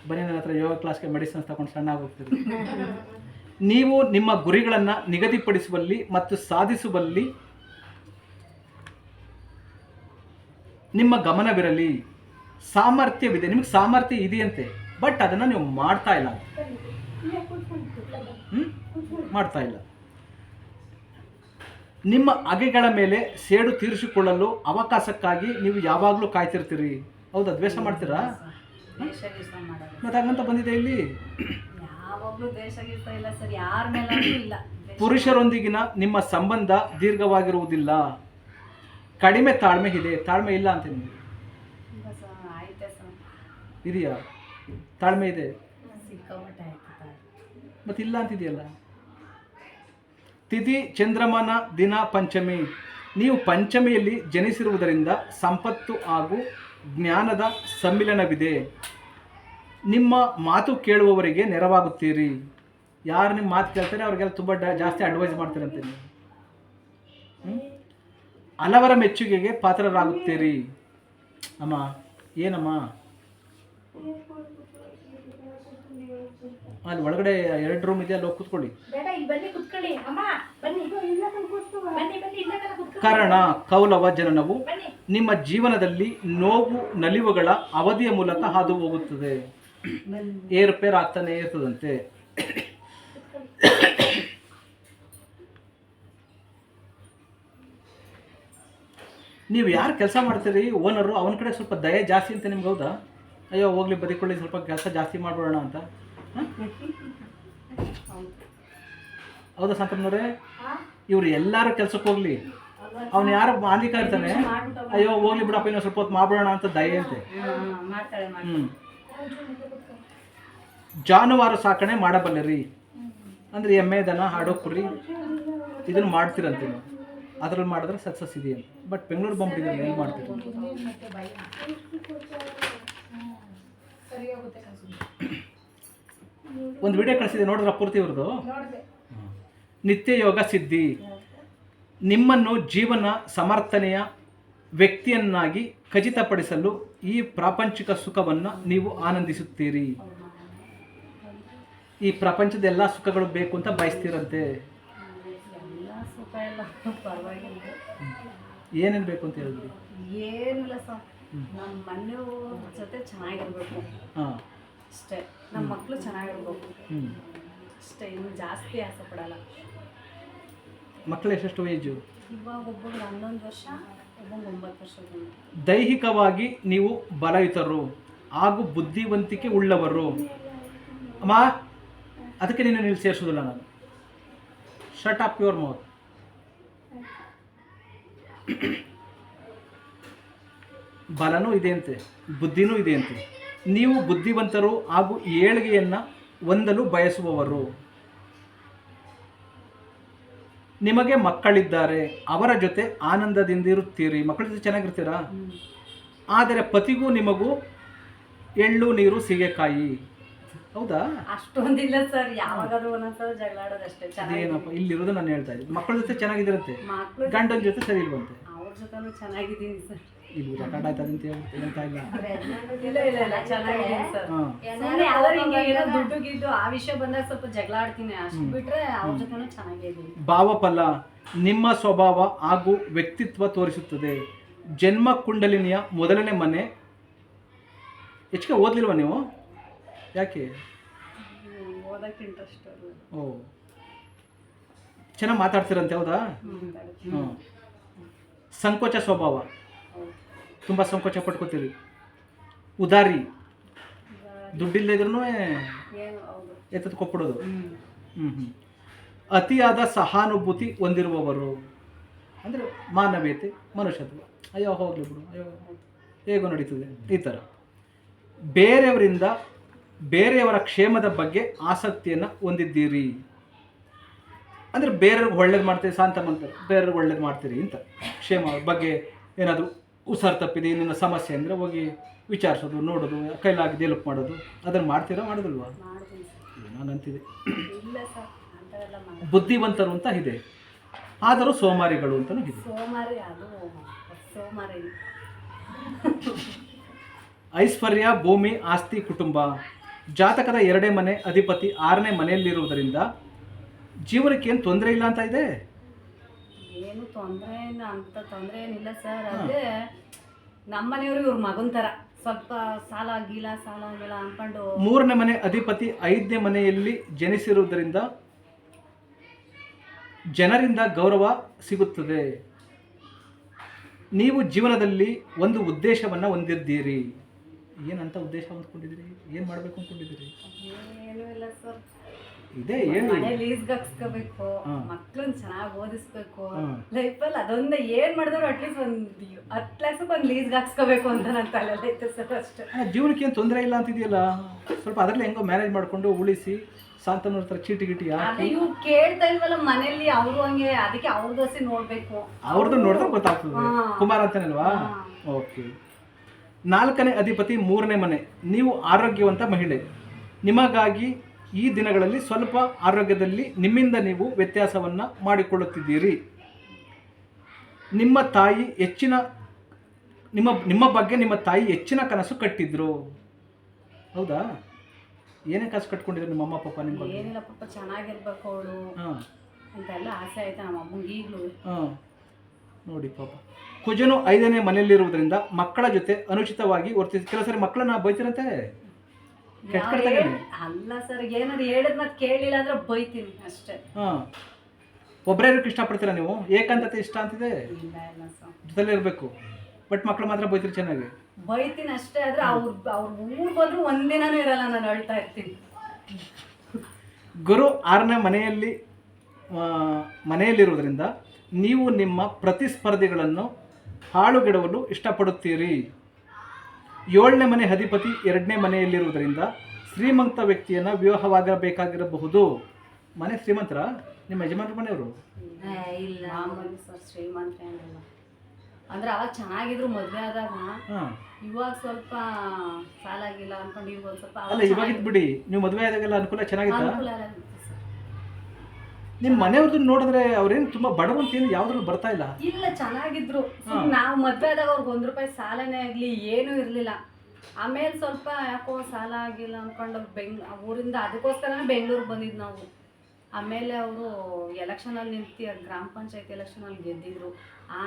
ಬನ್ನಿ ನನ್ನ ಹತ್ರ ಯೋಗ ಕ್ಲಾಸ್ಗೆ ಮೆಡಿಸಿನ್ಸ್ ತಗೊಂಡು ಸಣ್ಣ ಆಗೋಗ್ತೀರಿ ನೀವು ನಿಮ್ಮ ಗುರಿಗಳನ್ನು ನಿಗದಿಪಡಿಸುವಲ್ಲಿ ಮತ್ತು ಸಾಧಿಸುವಲ್ಲಿ ನಿಮ್ಮ ಗಮನವಿರಲಿ. ಸಾಮರ್ಥ್ಯವಿದೆ. ನಿಮಗೆ ಸಾಮರ್ಥ್ಯ ಇದೆಯಂತೆ. ಬಟ್ ಅದನ್ನು ನೀವು ಮಾಡ್ತಾ ಇಲ್ಲ? ಮಾಡ್ತಾ ಇಲ್ಲ. ನಿಮ್ಮ ಅಗೆಗಳ ಮೇಲೆ ಸೇಡು ತೀರಿಸಿಕೊಳ್ಳಲು ಅವಕಾಶಕ್ಕಾಗಿ ನೀವು ಯಾವಾಗಲೂ ಕಾಯ್ತಿರ್ತೀರಿ. ಹೌದಾ? ದ್ವೇಷ ಮಾಡ್ತೀರಾ? ಮತ್ತೆ ಹಾಗಂತ ಬಂದಿದೆ ಇಲ್ಲಿ. ಯಾವಾಗ್ಲೂ ದ್ವೇಷ ಇಲ್ಲ ಸರ್ ಯಾರ ಇಲ್ಲ. ಪುರುಷರೊಂದಿಗಿನ ನಿಮ್ಮ ಸಂಬಂಧ ದೀರ್ಘವಾಗಿರುವುದಿಲ್ಲ. ಕಡಿಮೆ ತಾಳ್ಮೆ ಇದೆ ತಾಳ್ಮೆ ಇಲ್ಲ ಅಂತ ನಿಮಗೆ ಇಲ್ಲ ಸರ್ ಆಯ್ತೆ ಸರ್. ಇದೆಯಾ? ತಾಳ್ಮೆ ಇದೆ? ಸಿಕ್ಕಾಪಟ್ಟೆ ಆಯ್ತು ತಾಯಿ. ಮತ್ತೆ ಇಲ್ಲ ಅಂತಿದೆಯಲ್ಲ? ತಿಥಿ ಚಂದ್ರಮಾನ ದಿನ ಪಂಚಮಿ. ನೀವು ಪಂಚಮಿಯಲ್ಲಿ ಜನಿಸಿರುವುದರಿಂದ ಸಂಪತ್ತು ಹಾಗೂ ಜ್ಞಾನದ ಸಮ್ಮಿಲನವಿದೆ. ನಿಮ್ಮ ಮಾತು ಕೇಳುವವರಿಗೆ ನೆರವಾಗುತ್ತೀರಿ. ಯಾರು ನಿಮ್ಮ ಮಾತು ಕೇಳ್ತಾರೆ ಅವ್ರಿಗೆಲ್ಲ ತುಂಬ ಡ- ಜಾಸ್ತಿ ಅಡ್ವೈಸ್ ಮಾಡ್ತೀರಂತೆ ನೀವು. ಹ್ಮ್? ಹಲವರ ಮೆಚ್ಚುಗೆಗೆ ಪಾತ್ರರಾಗುತ್ತೀರಿ. ಅಮ್ಮ ಏನಮ್ಮ? ಅಲ್ಲಿ ಒಳಗಡೆ ಎರಡು ರೂಮ್ ಇದೆ ಅಲ್ಲಿ ಹೋಗಿ ಕೂತ್ಕೊಳ್ಳಿ. ಬೇಡ ಇಲ್ಲಿ ಬನ್ನಿ ಕುತ್ಕೊಳ್ಳಿ. ಅಮ್ಮ ಬನ್ನಿ. ಬನ್ನಿ ಬನ್ನಿ ಇಲ್ಲ ಕಣ ಕಾರಣ ಕೌಲವ ಜನನವು ನಿಮ್ಮ ಜೀವನದಲ್ಲಿ ನೋವು ನಲಿವುಗಳ ಅವಧಿಯ ಮೂಲಕ ಹಾದು ಹೋಗುತ್ತದೆ. ಏರುಪೇರು ಆಗ್ತಾನೆ ಇರ್ತದಂತೆ ನೀವು ಯಾರು ಕೆಲಸ ಮಾಡ್ತೀರಿ? ಓನರು ಅವನ ಕಡೆ ಸ್ವಲ್ಪ ದಯೆ ಜಾಸ್ತಿ ಅಂತ ನಿಮ್ಗೆ ಹೌದಾ? ಅಯ್ಯೋ ಹೋಗ್ಲಿ ಬದಿಕೊಳ್ಳಿ ಸ್ವಲ್ಪ ಕೆಲಸ ಜಾಸ್ತಿ ಮಾಡ್ಬಿಡೋಣ ಅಂತ? ಹೌದಾ ಸಂತಮ್ನವ್ರೆ ಇವ್ರು ಎಲ್ಲರೂ ಕೆಲ್ಸಕ್ಕೆ ಹೋಗ್ಲಿ. ಅವ್ನು ಯಾರು ಮಾಲೀಕ ಇರ್ತಾನೆ ಅಯ್ಯೋ ಹೋಗ್ಲಿ ಬಿಡಪ್ಪ ಇನ್ನೊಂದು ಸ್ವಲ್ಪ ಹೊತ್ತು ಮಾಡ್ಬಿಡೋಣ ಅಂತ ದಯೆ ಅಂತೆ. ಹ್ಞೂ ಜಾನುವಾರು ಸಾಕಣೆ ಮಾಡಬಲ್ಲರಿ. ಅಂದ್ರೆ ಎಮ್ಮೆ ದನ ಹಾಡೋ ಕುರಿ ಇದನ್ನ ಮಾಡ್ತೀರಂತೆ ಅದ್ರಲ್ಲಿ ಮಾಡಿದ್ರೆ ಸಕ್ಸಸ್ ಇದೆಯಲ್ಲ ಬಟ್ ಬೆಂಗಳೂರು ಬಂದ್ಬಿಟ್ಟಿದ್ರೆ ಏನು ಮಾಡ್ತೀರಿ? ಒಂದು ವಿಡಿಯೋ ಕಳಿಸಿದೆ, ನೋಡಿದ್ರೆ ಪೂರ್ತಿ ಇವ್ರದ್ದು? ನೋಡ್ದೆ ನಿತ್ಯ ಯೋಗ ಸಿದ್ಧಿ. ನಿಮ್ಮನ್ನು ಜೀವನ ಸಮರ್ಥನೆಯ ವ್ಯಕ್ತಿಯನ್ನಾಗಿ ಖಚಿತಪಡಿಸಲು ಈ ಪ್ರಾಪಂಚಿಕ ಸುಖವನ್ನು ನೀವು ಆನಂದಿಸುತ್ತೀರಿ. ಈ ಪ್ರಪಂಚದ ಎಲ್ಲ ಸುಖಗಳು ಬೇಕು ಅಂತ ಬಯಸ್ತೀರಂತೆ? ಎಲ್ಲ ಸುಖ ಎಲ್ಲ ಪರವಾಗಿಲ್ಲ. ಏನೇನು ಬೇಕು ಅಂತ ಹೇಳಿದ್ರಿ? ಏನಿಲ್ಲ ಸರ್. ನಮ್ಮ ಮನೆಯವ್ರ ಜೊತೆ ಚೆನ್ನಾಗಿರ್ಬೇಕು. ಹಾಂ. ಅಷ್ಟೇ. ನಮ್ಮ ಮಕ್ಕಳು ಚೆನ್ನಾಗಿರ್ಬೇಕು. ಹ್ಞೂ ಅಷ್ಟೇ ಇನ್ನು ಜಾಸ್ತಿ ಆಸೆ ಪಡಲ್ಲ. ಮಕ್ಕಳು ಎಷ್ಟೆಷ್ಟು ಏಜು ಇವಾಗ ಒಬ್ಬೊಬ್ರು ಹನ್ನೊಂದು ವರ್ಷ ಒಬ್ಬೊಂದು ಒಂಬತ್ತು ವರ್ಷ ದೈಹಿಕವಾಗಿ ನೀವು ಬಲಯುತರು ಹಾಗೂ ಬುದ್ಧಿವಂತಿಕೆ ಉಳ್ಳವರು. ಅಮ್ಮ ಅದಕ್ಕೆ ನೀನು ಇಲ್ಲಿ ಸೇರಿಸೋದಿಲ್ಲ ನಾನು. ಶರ್ಟ್ ಆಫ್ ಪ್ಯೂರ್ ಮೌತ್ ಬಲನೂ ಇದೆ ಅಂತೆ ಬುದ್ಧಿನೂ ಇದೆ ಅಂತೆ ನೀವು ಬುದ್ಧಿವಂತರು ಹಾಗೂ ಏಳಿಗೆಯನ್ನು ಹೊಂದಲು ಬಯಸುವವರು. ನಿಮಗೆ ಮಕ್ಕಳಿದ್ದಾರೆ ಅವರ ಜೊತೆ ಆನಂದದಿಂದ ಇರುತ್ತೀರಿ. ಮಕ್ಕಳ ಜೊತೆ ಚೆನ್ನಾಗಿರ್ತೀರಾ? ಆದರೆ ಪತಿಗೂ ನಿಮಗೂ ಎಳ್ಳು ನೀರು ಸೀಗೆಕಾಯಿ. ಹೌದಾ? ಅಷ್ಟೊಂದಿಲ್ಲ ಸರ್ ಯಾವಾಗಾದ್ರೂ ಒಂದೊಂದ್ಸಲ ಜಗಳ ಆಡೋದಷ್ಟೇ ಚೆನ್ನಾಗಿ. ಅದೇನಪ್ಪ ಇಲ್ಲಿರೋದು ನಾನು ಹೇಳ್ತಾ ಇದ್ದೀನಿ ಮಕ್ಕಳ ಜೊತೆ ಚೆನ್ನಾಗಿದಿರಂತೆ ಮಕ್ಳು ಗಂಡನ ಜೊತೆ ಸರಿ ಇಲ್ವಂತೆ? ಅವ್ರ ಜೊತೆನೂ ಚೆನ್ನಾಗಿದ್ದೀನಿ ಸರ್. ಇಲ್ಲಿ ರೆಕಾರ್ಡ್ ಆಯ್ತದೆ ಅಂತ ಹೇಳ್- ಹೇಳ್ತಾ ಇಲ್ಲ. ಇಲ್ಲ ಇಲ್ಲ ಇಲ್ಲ ಚೆನ್ನಾಗಿದ್ದೀನಿ ಸರ್. ಹಾಂ. ಸುಮ್ನೆ ಯಾವ್ದಾರು ಹಿಂಗೆ ಏನೋ ದುಡ್ಡು ಗಿಡ್ಡು ಆ ವಿಷಯ ಬಂದಾಗ ಸ್ವಲ್ಪ ಜಗಳ ಆಡ್ತೀನಿ ಅಷ್ಟು ಬಿಟ್ರೆ ಅವ್ರ ಜೊತೆನೂ ಚೆನ್ನಾಗಿದ್ದೀನಿ. ಭಾವಫಲ ನಿಮ್ಮ ಸ್ವಭಾವ ಹಾಗೂ ವ್ಯಕ್ತಿತ್ವ ತೋರಿಸುತ್ತದೆ. ಜನ್ಮ ಕುಂಡಲಿನಿಯ ಮೊದಲನೇ ಮನೆ ಹೆಚ್ಚಿಗೆ ಓದ್ಲಿಲ್ವಾ ನೀವು? ಯಾಕೆ? ಹ್ಮ್, ಓದಕ್ಕೆ ಇಂಟ್ರೆಸ್ಟ್ ಓ. ಚೆನ್ನಾಗಿ ಮಾತಾಡ್ತೀರಂತೆ ಹೌದಾ? ಹ್ಞೂ ಸಂಕೋಚ ಸ್ವಭಾವ. ತುಂಬ ಸಂಕೋಚ ಪಟ್ಕೋತೀರಿ. ಉದಾರಿ. ದುಡ್ಡಿಲ್ಲದ್ರೂ ಎತ್ತದ ಕೊಟ್ಬಿಡೋದು. ಹ್ಮ್. ಹ್ಞೂ ಹ್ಞೂ ಅತಿಯಾದ ಸಹಾನುಭೂತಿ ಹೊಂದಿರುವವರು. ಅಂದರೆ ಮಾನವೀಯತೆ ಮನುಷ್ಯತ್ವ. ಅಯ್ಯೋ ಹೋಗ್ಲಿ ಬಿಡು. ಅಯ್ಯೋ. ಹೇಗೋ ನಡೀತದೆ. ಈ ಥರ ಬೇರೆಯವರಿಂದ ಬೇರೆಯವರ ಕ್ಷೇಮದ ಬಗ್ಗೆ ಆಸಕ್ತಿಯನ್ನು ಹೊಂದಿದ್ದೀರಿ. ಅಂದರೆ ಬೇರೆಯವ್ರಿಗೆ ಒಳ್ಳೇದು ಮಾಡ್ತೀರಿ ಶಾಂತ ಅಂತಾರೆ ಬೇರೆಯವ್ರಿಗೆ ಒಳ್ಳೇದು ಮಾಡ್ತೀರಿ ಅಂತ. ಕ್ಷೇಮ ಬಗ್ಗೆ ಏನಾದರೂ ಉಸಾರು ತಪ್ಪಿದೆ ಏನೇನೋ ಸಮಸ್ಯೆ ಅಂದರೆ ಹೋಗಿ ವಿಚಾರಿಸೋದು ನೋಡೋದು ಕೈಲಾಗಿ ಹೆಲ್ಪ್ ಮಾಡೋದು ಅದನ್ನು ಮಾಡ್ತೀರಾ ಮಾಡೋದಿಲ್ವಾ? ನಾನು ಅಂತಿದೆ. ಬುದ್ಧಿವಂತರು ಅಂತ ಇದೆ. ಆದರೂ ಸೋಮಾರಿಗಳು ಅಂತಲೂ ಇದೆ. ಐಶ್ವರ್ಯ ಭೂಮಿ ಆಸ್ತಿ ಕುಟುಂಬ. ಜಾತಕದ ಎರಡೇ ಮನೆ ಅಧಿಪತಿ ಆರನೇ ಮನೆಯಲ್ಲಿರುವುದರಿಂದ ಜೀವನಕ್ಕೆ ಏನು ತೊಂದರೆ ಇಲ್ಲ ಅಂತ ಇದೆ? ಏನು ತೊಂದರೆ ಅಂತ ತೊಂದರೆ ಏನಿಲ್ಲ ಸರ್. ಅದೇ ನಮ್ಮ ಮನೆಯವರು ಇವ್ರ ಮಗನ ಥರ ಸ್ವಲ್ಪ ಸಾಲ ಗೀಲ ಸಾಲ ಗೀಲ ಅನ್ಕೊಂಡು ಮೂರನೇ ಮನೆ ಅಧಿಪತಿ ಐದನೇ ಮನೆಯಲ್ಲಿ ಜನಿಸಿರುವುದರಿಂದ ಜನರಿಂದ ಗೌರವ ಸಿಗುತ್ತದೆ. ನೀವು ಜೀವನದಲ್ಲಿ ಒಂದು ಉದ್ದೇಶವನ್ನು ಹೊಂದಿದ್ದೀರಿ. ಏನಂತ ಉದ್ದೇಶ ಅಂದ್ಕೊಂಡಿದ್ರಿ ಏನು ಮಾಡಬೇಕು ಅಂದ್ಕೊಂಡಿದ್ದೀರಿ? ಏನೂ ಇಲ್ಲ ಸರ್. ಇದೇ ಏನು? ಮನೆ ಲೀಸ್ಗೆ ಹಾಕ್ಸ್ಕೋಬೇಕು ಹಾ. ಮಕ್ಳನ್ನ ಚೆನ್ನಾಗಿ ಓದಿಸ್ಬೇಕು. ಲೈಫಲ್ಲಿ ಅದೊಂದೇ ಏನ್ ಮಾಡಿದ್ರು ಅಟ್ಲೀಸ್ಟ್ ಒಂದು ಹತ್ತು ಲಕ್ಷಕ್ಕೆ ಒಂದು ಲೀಸ್ಗೆ ಹಾಕ್ಸ್ಕೋಬೇಕು ಅಂತ ನನ್ನ ತಲೆಯಲ್ಲಿ ಐತೆ ಸರ್ ಅಷ್ಟೇ. ಅಲ್ಲ, ಜೀವನಕ್ಕೆ ಏನು ತೊಂದರೆ ಇಲ್ಲ ಅಂತಿದೆಯಲ್ಲ? ಸ್ವಲ್ಪ ಅದರಲ್ಲಿ ಹೆಂಗೋ ಮ್ಯಾನೇಜ್ ಮಾಡಿಕೊಂಡು ಉಳಿಸಿ ಸಾಂತನ ಹತ್ರ ಚೀಟಿ ಗಿಟಿ ಅದೇ ಹಾಕಿ ಕೇಳ್ತಾ ಇಲ್ವಲ್ಲ ಮನೇಲಿ ಅವರು ಹಂಗೆ ಅದಕ್ಕೆ ಅವ್ರ ದೋಸೆ ನೋಡ್ಬೇಕು. ಅವ್ರದ್ದು ನೋಡಿದ್ರೆ ಗೊತ್ತಾಗ್ತದೆ. ಕುಮಾರ್ ಅಂತಾನಲ್ವಾ. ಓಕೆ. ನಾಲ್ಕನೇ ಅಧಿಪತಿ ಮೂರನೇ ಮನೆ. ನೀವು ಆರೋಗ್ಯವಂತ ಮಹಿಳೆ. ನಿಮಗಾಗಿ ಈ ದಿನಗಳಲ್ಲಿ ಸ್ವಲ್ಪ ಆರೋಗ್ಯದಲ್ಲಿ ನಿಮ್ಮಿಂದ ನೀವು ವ್ಯತ್ಯಾಸವನ್ನು ಮಾಡಿಕೊಳ್ಳುತ್ತಿದ್ದೀರಿ. ನಿಮ್ಮ ತಾಯಿ ಹೆಚ್ಚಿನ ನಿಮ್ಮ ನಿಮ್ಮ ಬಗ್ಗೆ ನಿಮ್ಮ ತಾಯಿ ಹೆಚ್ಚಿನ ಕನಸು ಕಟ್ಟಿದ್ರು. ಹೌದಾ? ಏನೇ ಕನಸು ಕಟ್ಕೊಂಡಿದ್ರು ನಿಮ್ಮ ಅಮ್ಮ ಪಪ್ಪ ನಿಮ್ಮ ಏನಿಲ್ಲ ಪಪ್ಪ ಚೆನ್ನಾಗಿರ್ಬೇಕು ಅವಳು. ಹಾಂ. ಅಂತೆಲ್ಲ ಆಸೆ ಆಯ್ತಾ ನಮ್ಮ ಅಮ್ಮಂಗೆ ಈಗಲೂ. ಹಾಂ. ನೋಡಿ ಪಾಪ. ಕುಜನು ಐದನೇ ಮನೆಯಲ್ಲಿರುವುದರಿಂದ ಮಕ್ಕಳ ಜೊತೆ ಅನುಚಿತವಾಗಿ ವರ್ತಿಸಿ ಕೆಲವು ಸರಿ ಮಕ್ಕಳನ್ನ ಬೈತಿರಂತೆ? ಕೆಟ್ಟ ಅಲ್ಲ ಸರ್ ಏನಾದ್ರು ಹೇಳಿದ್ ಮತ್ ಕೇಳಿಲ್ಲ ಅಂದ್ರೆ ಬೈತೀನಿ ಅಷ್ಟೇ. ಹಾಂ. ಒಬ್ಬರೇ ಇರೋಕೆ ಇಷ್ಟಪಡ್ತೀರಾ ನೀವು? ಏಕಾಂತತೆ ಇಷ್ಟ ಅಂತಿದೆ? ಇಲ್ಲ ಇಲ್ಲ ಸರ್ ಜೊತೆಲೇ ಇರಬೇಕು. ಬಟ್ ಮಕ್ಕಳು ಮಾತ್ರ ಬೈತೀರಿ ಚೆನ್ನಾಗಿ? ಬೈತೀನಿ ಅಷ್ಟೇ ಆದ್ರೆ ಅವ್ರ ಅವ್ರ ಊರ್ ಬಂದ್ರು ಒಂದಿನಾನು ಇರಲ್ಲ ನಾನು ಅಳ್ತಾ ಇರ್ತೀನಿ. ಗುರು ಆರನೇ ಮನೆಯಲ್ಲಿ ಆ, ಮನೆಯಲ್ಲಿರುವುದರಿಂದ ನೀವು ನಿಮ್ಮ ಪ್ರತಿಸ್ಪರ್ಧಿಗಳನ್ನು ಹಾಳುಗೆಡವಲು ಇಷ್ಟಪಡುತ್ತೀರಿ. ಏಳನೇ ಮನೆ ಅಧಿಪತಿ ಎರಡನೇ ಮನೆಯಲ್ಲಿರುವುದರಿಂದ ಶ್ರೀಮಂತ ವ್ಯಕ್ತಿಯನ್ನು ವಿವಾಹವಾಗಬೇಕಾಗಿರಬಹುದು. ಮನೆ ಶ್ರೀಮಂತರ? ನಿಮ್ಮ ಯಜಮಾನ ಮನೆಯವರು? ಇಲ್ಲ. ಮಾಮೂಲಿ ಸರ್ ಶ್ರೀಮಂತ ಏನಿಲ್ಲ ಅಂದ್ರೆ ಅವಾಗ ಚೆನ್ನಾಗಿದ್ರು ಮದ್ವೆ ಆದಾಗ ಹಾಂ. ಇವಾಗ ಸ್ವಲ್ಪ ಸಾಲಾಗಿಲ್ಲ ಅನ್ಕೊಂಡು ಇವಾಗ ಸ್ವಲ್ಪ ಅಲ್ಲ ಇವಾಗಿದ್ ಬಿಡಿ. ನೀವು ಮದುವೆ ಆದಾಗೆಲ್ಲ ಅನುಕೂಲ ಚೆನ್ನಾಗಿತ್ತು? ಅನುಕೂಲ. ನಿಮ್ಮ ಮನೆಯವ್ರದ್ದು ನೋಡಿದ್ರೆ ಅವ್ರೇನು ತುಂಬ ಬಡವರು ಅಂತ ಏನು ಯಾವ್ದ್ರಲ್ಲಿ ಬರ್ತಾ ಇಲ್ಲ? ಇಲ್ಲ ಚೆನ್ನಾಗಿದ್ರು. ನಾವು ಮದ್ವೆ ಆದಾಗ ಅವ್ರಿಗೆ ಒಂದ್ ರೂಪಾಯಿ ಸಾಲನೇ ಆಗ್ಲಿ ಏನೂ ಇರ್ಲಿಲ್ಲ. ಆಮೇಲೆ ಸ್ವಲ್ಪ ಯಾಕೋ ಸಾಲ ಆಗಿಲ್ಲ ಅನ್ಕೊಂಡು ಬೆಂಗ್ ಆ ಊರಿಂದ ಅದಕ್ಕೋಸ್ಕರನೇ ಬೆಂಗಳೂರಿಗೆ ಬಂದಿದ್ದು ನಾವು. ಆಮೇಲೆ ಅವರು ಎಲೆಕ್ಷನಲ್ಲಿ ನಿಂತಿ ಗ್ರಾಮ ಪಂಚಾಯತ್ ಎಲೆಕ್ಷನಲ್ಲಿ ಗೆದ್ದಿದ್ರು. ಆ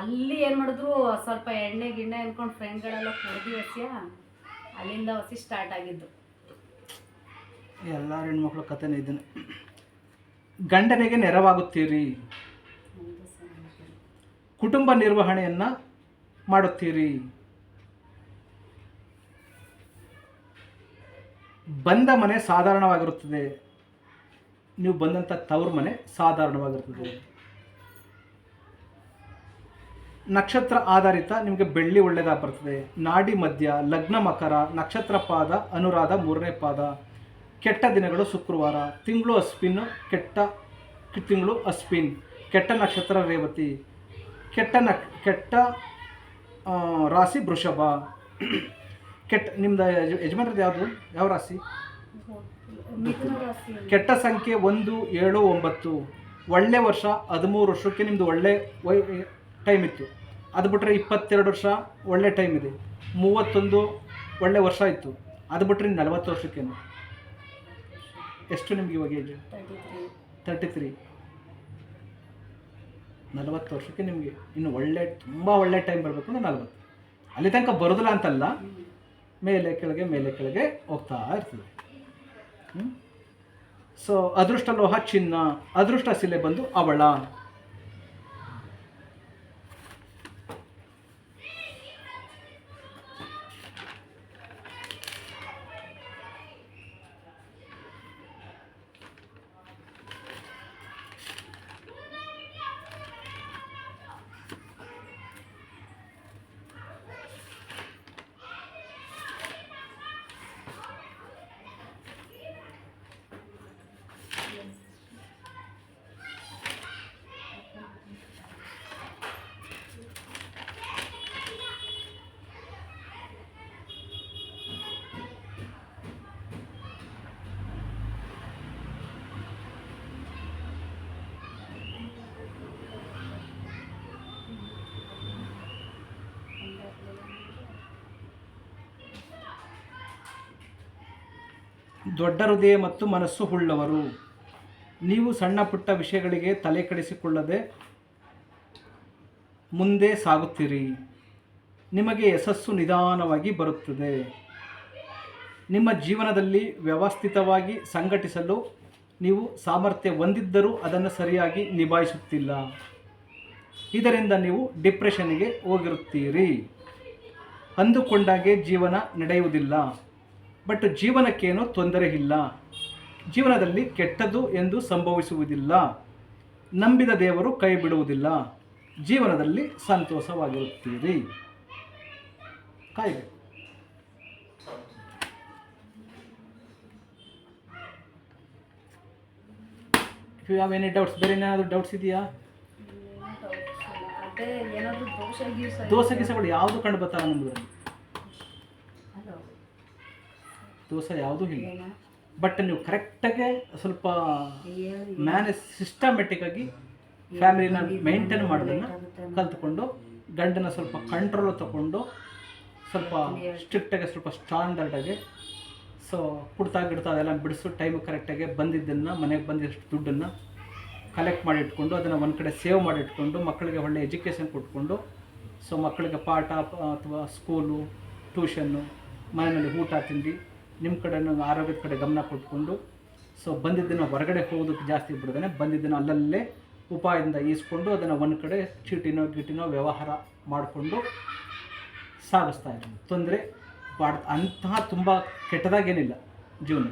ಅಲ್ಲಿ ಏನು ಮಾಡಿದ್ರು ಸ್ವಲ್ಪ ಎಣ್ಣೆ ಗಿಣ್ಣೆ ಅನ್ಕೊಂಡು ಫ್ರೆಂಡ್ಗಳೆಲ್ಲ ಕುಡಿದು ಹಸಿಯ ಅಲ್ಲಿಂದ ವಸಿ ಸ್ಟಾರ್ಟ್ ಆಗಿದ್ದು. ಎಲ್ಲ ಹೆಣ್ಮಕ್ಳ ಕಥೆನೇ ಇದನ್ನು ಗಂಡನಿಗೆ ನೆರವಾಗುತ್ತೀರಿ. ಕುಟುಂಬ ನಿರ್ವಹಣೆಯನ್ನು ಮಾಡುತ್ತೀರಿ. ಬಂದ ಮನೆ ಸಾಧಾರಣವಾಗಿರುತ್ತದೆ. ನೀವು ಬಂದಂಥ ತವ್ರ ಮನೆ ಸಾಧಾರಣವಾಗಿರ್ತದೆ ನಕ್ಷತ್ರ ಆಧಾರಿತ ನಿಮಗೆ ಬೆಳ್ಳಿ ಒಳ್ಳೆಯದಾಗ ಬರ್ತದೆ. ನಾಡಿ ಮಧ್ಯ ಲಗ್ನ ಮಕರ, ನಕ್ಷತ್ರ ಪಾದ, ಅನುರಾಧ, ಮೂರನೇ ಪಾದ. ಕೆಟ್ಟ ದಿನಗಳು ಶುಕ್ರವಾರ. ತಿಂಗಳು ಅಸ್ಪಿನ್ ಕೆಟ್ಟ ತಿಂಗಳು ಅಸ್ಪಿನ್ ಕೆಟ್ಟ ನಕ್ಷತ್ರ ರೇವತಿ. ಕೆಟ್ಟ ನಕ್, ಕೆಟ್ಟ ರಾಶಿ ವೃಷಭ. ಕೆಟ್ಟ, ನಿಮ್ದು ಯಜ, ಯಜಮಾನ್ರದ್ದು ಯಾವುದು? ಯಾವ ರಾಶಿ? ಕೆಟ್ಟ ಸಂಖ್ಯೆ ಒಂದು, ಏಳು, ಒಂಬತ್ತು. ಒಳ್ಳೆ ವರ್ಷ, ಹದಿಮೂರು ವರ್ಷಕ್ಕೆ ನಿಮ್ಮದು ಒಳ್ಳೆ ವೈ ಟೈಮ್ ಇತ್ತು. ಅದು ಬಿಟ್ಟರೆ ಇಪ್ಪತ್ತೆರಡು ವರ್ಷ ಒಳ್ಳೆ ಟೈಮ್ ಇದೆ. ಮೂವತ್ತೊಂದು ಒಳ್ಳೆ ವರ್ಷ ಇತ್ತು. ಅದು ಬಿಟ್ಟರೆ ನಲವತ್ತು ವರ್ಷಕ್ಕೇನು? ಎಷ್ಟು ನಿಮ್ಗೆ ಇವಾಗ age thirty three thirty three ನಲವತ್ತು ವರ್ಷಕ್ಕೆ ನಿಮಗೆ ಇನ್ನು ಒಳ್ಳೆ ತುಂಬ ಒಳ್ಳೆ ಟೈಮ್ ಬರಬೇಕು ಅಂದರೆ ನಲವತ್ತು. ಅಲ್ಲಿ ತನಕ ಬರೋದಿಲ್ಲ ಅಂತಲ್ಲ ಮೇಲೆ ಕೆಳಗೆ ಮೇಲೆ ಕೆಳಗೆ ಹೋಗ್ತಾ ಇರ್ತದೆ. ಸೊ ಅದೃಷ್ಟ ಲೋಹ ಚಿನ್ನ ಅದೃಷ್ಟ ಶಿಲೆ ಬಂದು ಅವಳ ದೊಡ್ಡ ಹೃದಯ ಮತ್ತು ಮನಸ್ಸು ಉಳ್ಳವರು. ನೀವು ಸಣ್ಣ ಪುಟ್ಟ ವಿಷಯಗಳಿಗೆ ತಲೆ ಕೆಡಿಸಿಕೊಳ್ಳದೆ ಮುಂದೆ ಸಾಗುತ್ತೀರಿ. ನಿಮಗೆ ಯಶಸ್ಸು ನಿಧಾನವಾಗಿ ಬರುತ್ತದೆ. ನಿಮ್ಮ ಜೀವನದಲ್ಲಿ ವ್ಯವಸ್ಥಿತವಾಗಿ ಸಂಘಟಿಸಲು ನೀವು ಸಾಮರ್ಥ್ಯ ಹೊಂದಿದ್ದರೂ ಅದನ್ನು ಸರಿಯಾಗಿ ನಿಭಾಯಿಸುತ್ತಿಲ್ಲ. ಇದರಿಂದ ನೀವು ಡಿಪ್ರೆಷನ್ಗೆ ಹೋಗಿರುತ್ತೀರಿ. ಅಂದುಕೊಂಡಾಗೆ ಜೀವನ ನಡೆಯುವುದಿಲ್ಲ. ಬಟ್ ಜೀವನಕ್ಕೇನೂ ತೊಂದರೆ ಇಲ್ಲ. ಜೀವನದಲ್ಲಿ ಕೆಟ್ಟದ್ದು ಎಂದು ಸಂಭವಿಸುವುದಿಲ್ಲ. ನಂಬಿದ ದೇವರು ಕೈ ಬಿಡುವುದಿಲ್ಲ. ಜೀವನದಲ್ಲಿ ಸಂತೋಷವಾಗಿರುತ್ತೀರಿ. ಕಾಯಿಬೇಕು if you have any doubts ಬೇರೆ ಏನಾದರೂ ಡೌಟ್ಸ್ ಇದೆಯಾ? ದೋಸೆ ಗೀಸಗಳು ಯಾವುದು ಕಂಡು ಬರ್ತಾರ ನಮ್ಮದ್ರಲ್ಲಿ ದೋಸೆ ಯಾವುದೂ ಇಲ್ಲ. ಬಟ್ ನೀವು ಕರೆಕ್ಟಾಗಿ ಸ್ವಲ್ಪ ಮ್ಯಾನೇಜ್ ಸಿಸ್ಟಮೆಟಿಕ್ಕಾಗಿ ಫ್ಯಾಮಿಲಿನ ಮೇಂಟೈನ್ ಮಾಡೋದನ್ನು ಕಲ್ತ್ಕೊಂಡು ಗಂಡನ ಸ್ವಲ್ಪ ಕಂಟ್ರೋಲ್ ತಗೊಂಡು ಸ್ವಲ್ಪ ಸ್ಟ್ರಿಕ್ಟಾಗಿ ಸ್ವಲ್ಪ ಸ್ಟ್ಯಾಂಡರ್ಡಾಗಿ ಸೊ ಕುಡ್ತಾ ಗಿಡ್ತಾ ಅದೆಲ್ಲ ಬಿಡಿಸು ಟೈಮ್ ಕರೆಕ್ಟಾಗಿ ಬಂದಿದ್ದನ್ನು ಮನೆಗೆ ಬಂದಿಷ್ಟು ದುಡ್ಡನ್ನು ಕಲೆಕ್ಟ್ ಮಾಡಿ ಇಟ್ಕೊಂಡು ಅದನ್ನು ಒಂದು ಕಡೆ ಸೇವ್ ಮಾಡಿ ಇಟ್ಕೊಂಡು ಮಕ್ಕಳಿಗೆ ಒಳ್ಳೆ ಎಜುಕೇಷನ್ ಕೊಟ್ಕೊಂಡು ಸೊ ಮಕ್ಕಳಿಗೆ ಪಾಠ ಅಥವಾ ಸ್ಕೂಲು ಟ್ಯೂಷನ್ನು ಮನೆಯಲ್ಲಿ ಊಟ ತಿಂಡಿ ನಿಮ್ಮ ಕಡೆನೂ ಆರೋಗ್ಯದ ಕಡೆ ಗಮನ ಕೊಟ್ಕೊಂಡು ಸೊ ಬಂದಿದ್ದನ್ನು ಹೊರಗಡೆ ಹೋಗೋದಕ್ಕೆ ಜಾಸ್ತಿ ಬಿಡದೇ ಬಂದಿದ್ದನ್ನು ಅಲ್ಲಲ್ಲೇ ಉಪಾಯದಿಂದ ಈಸ್ಕೊಂಡು ಅದನ್ನು ಒಂದು ಕಡೆ ಚೀಟಿನೋ ಗಿಟಿನೋ ವ್ಯವಹಾರ ಮಾಡಿಕೊಂಡು ಸಾಗಿಸ್ತಾ ಇದ್ದೀನಿ ತೊಂದರೆ ಬಾಡ್ ಅಂತಹ ತುಂಬ ಕೆಟ್ಟದಾಗೇನಿಲ್ಲ ಜೀವನ?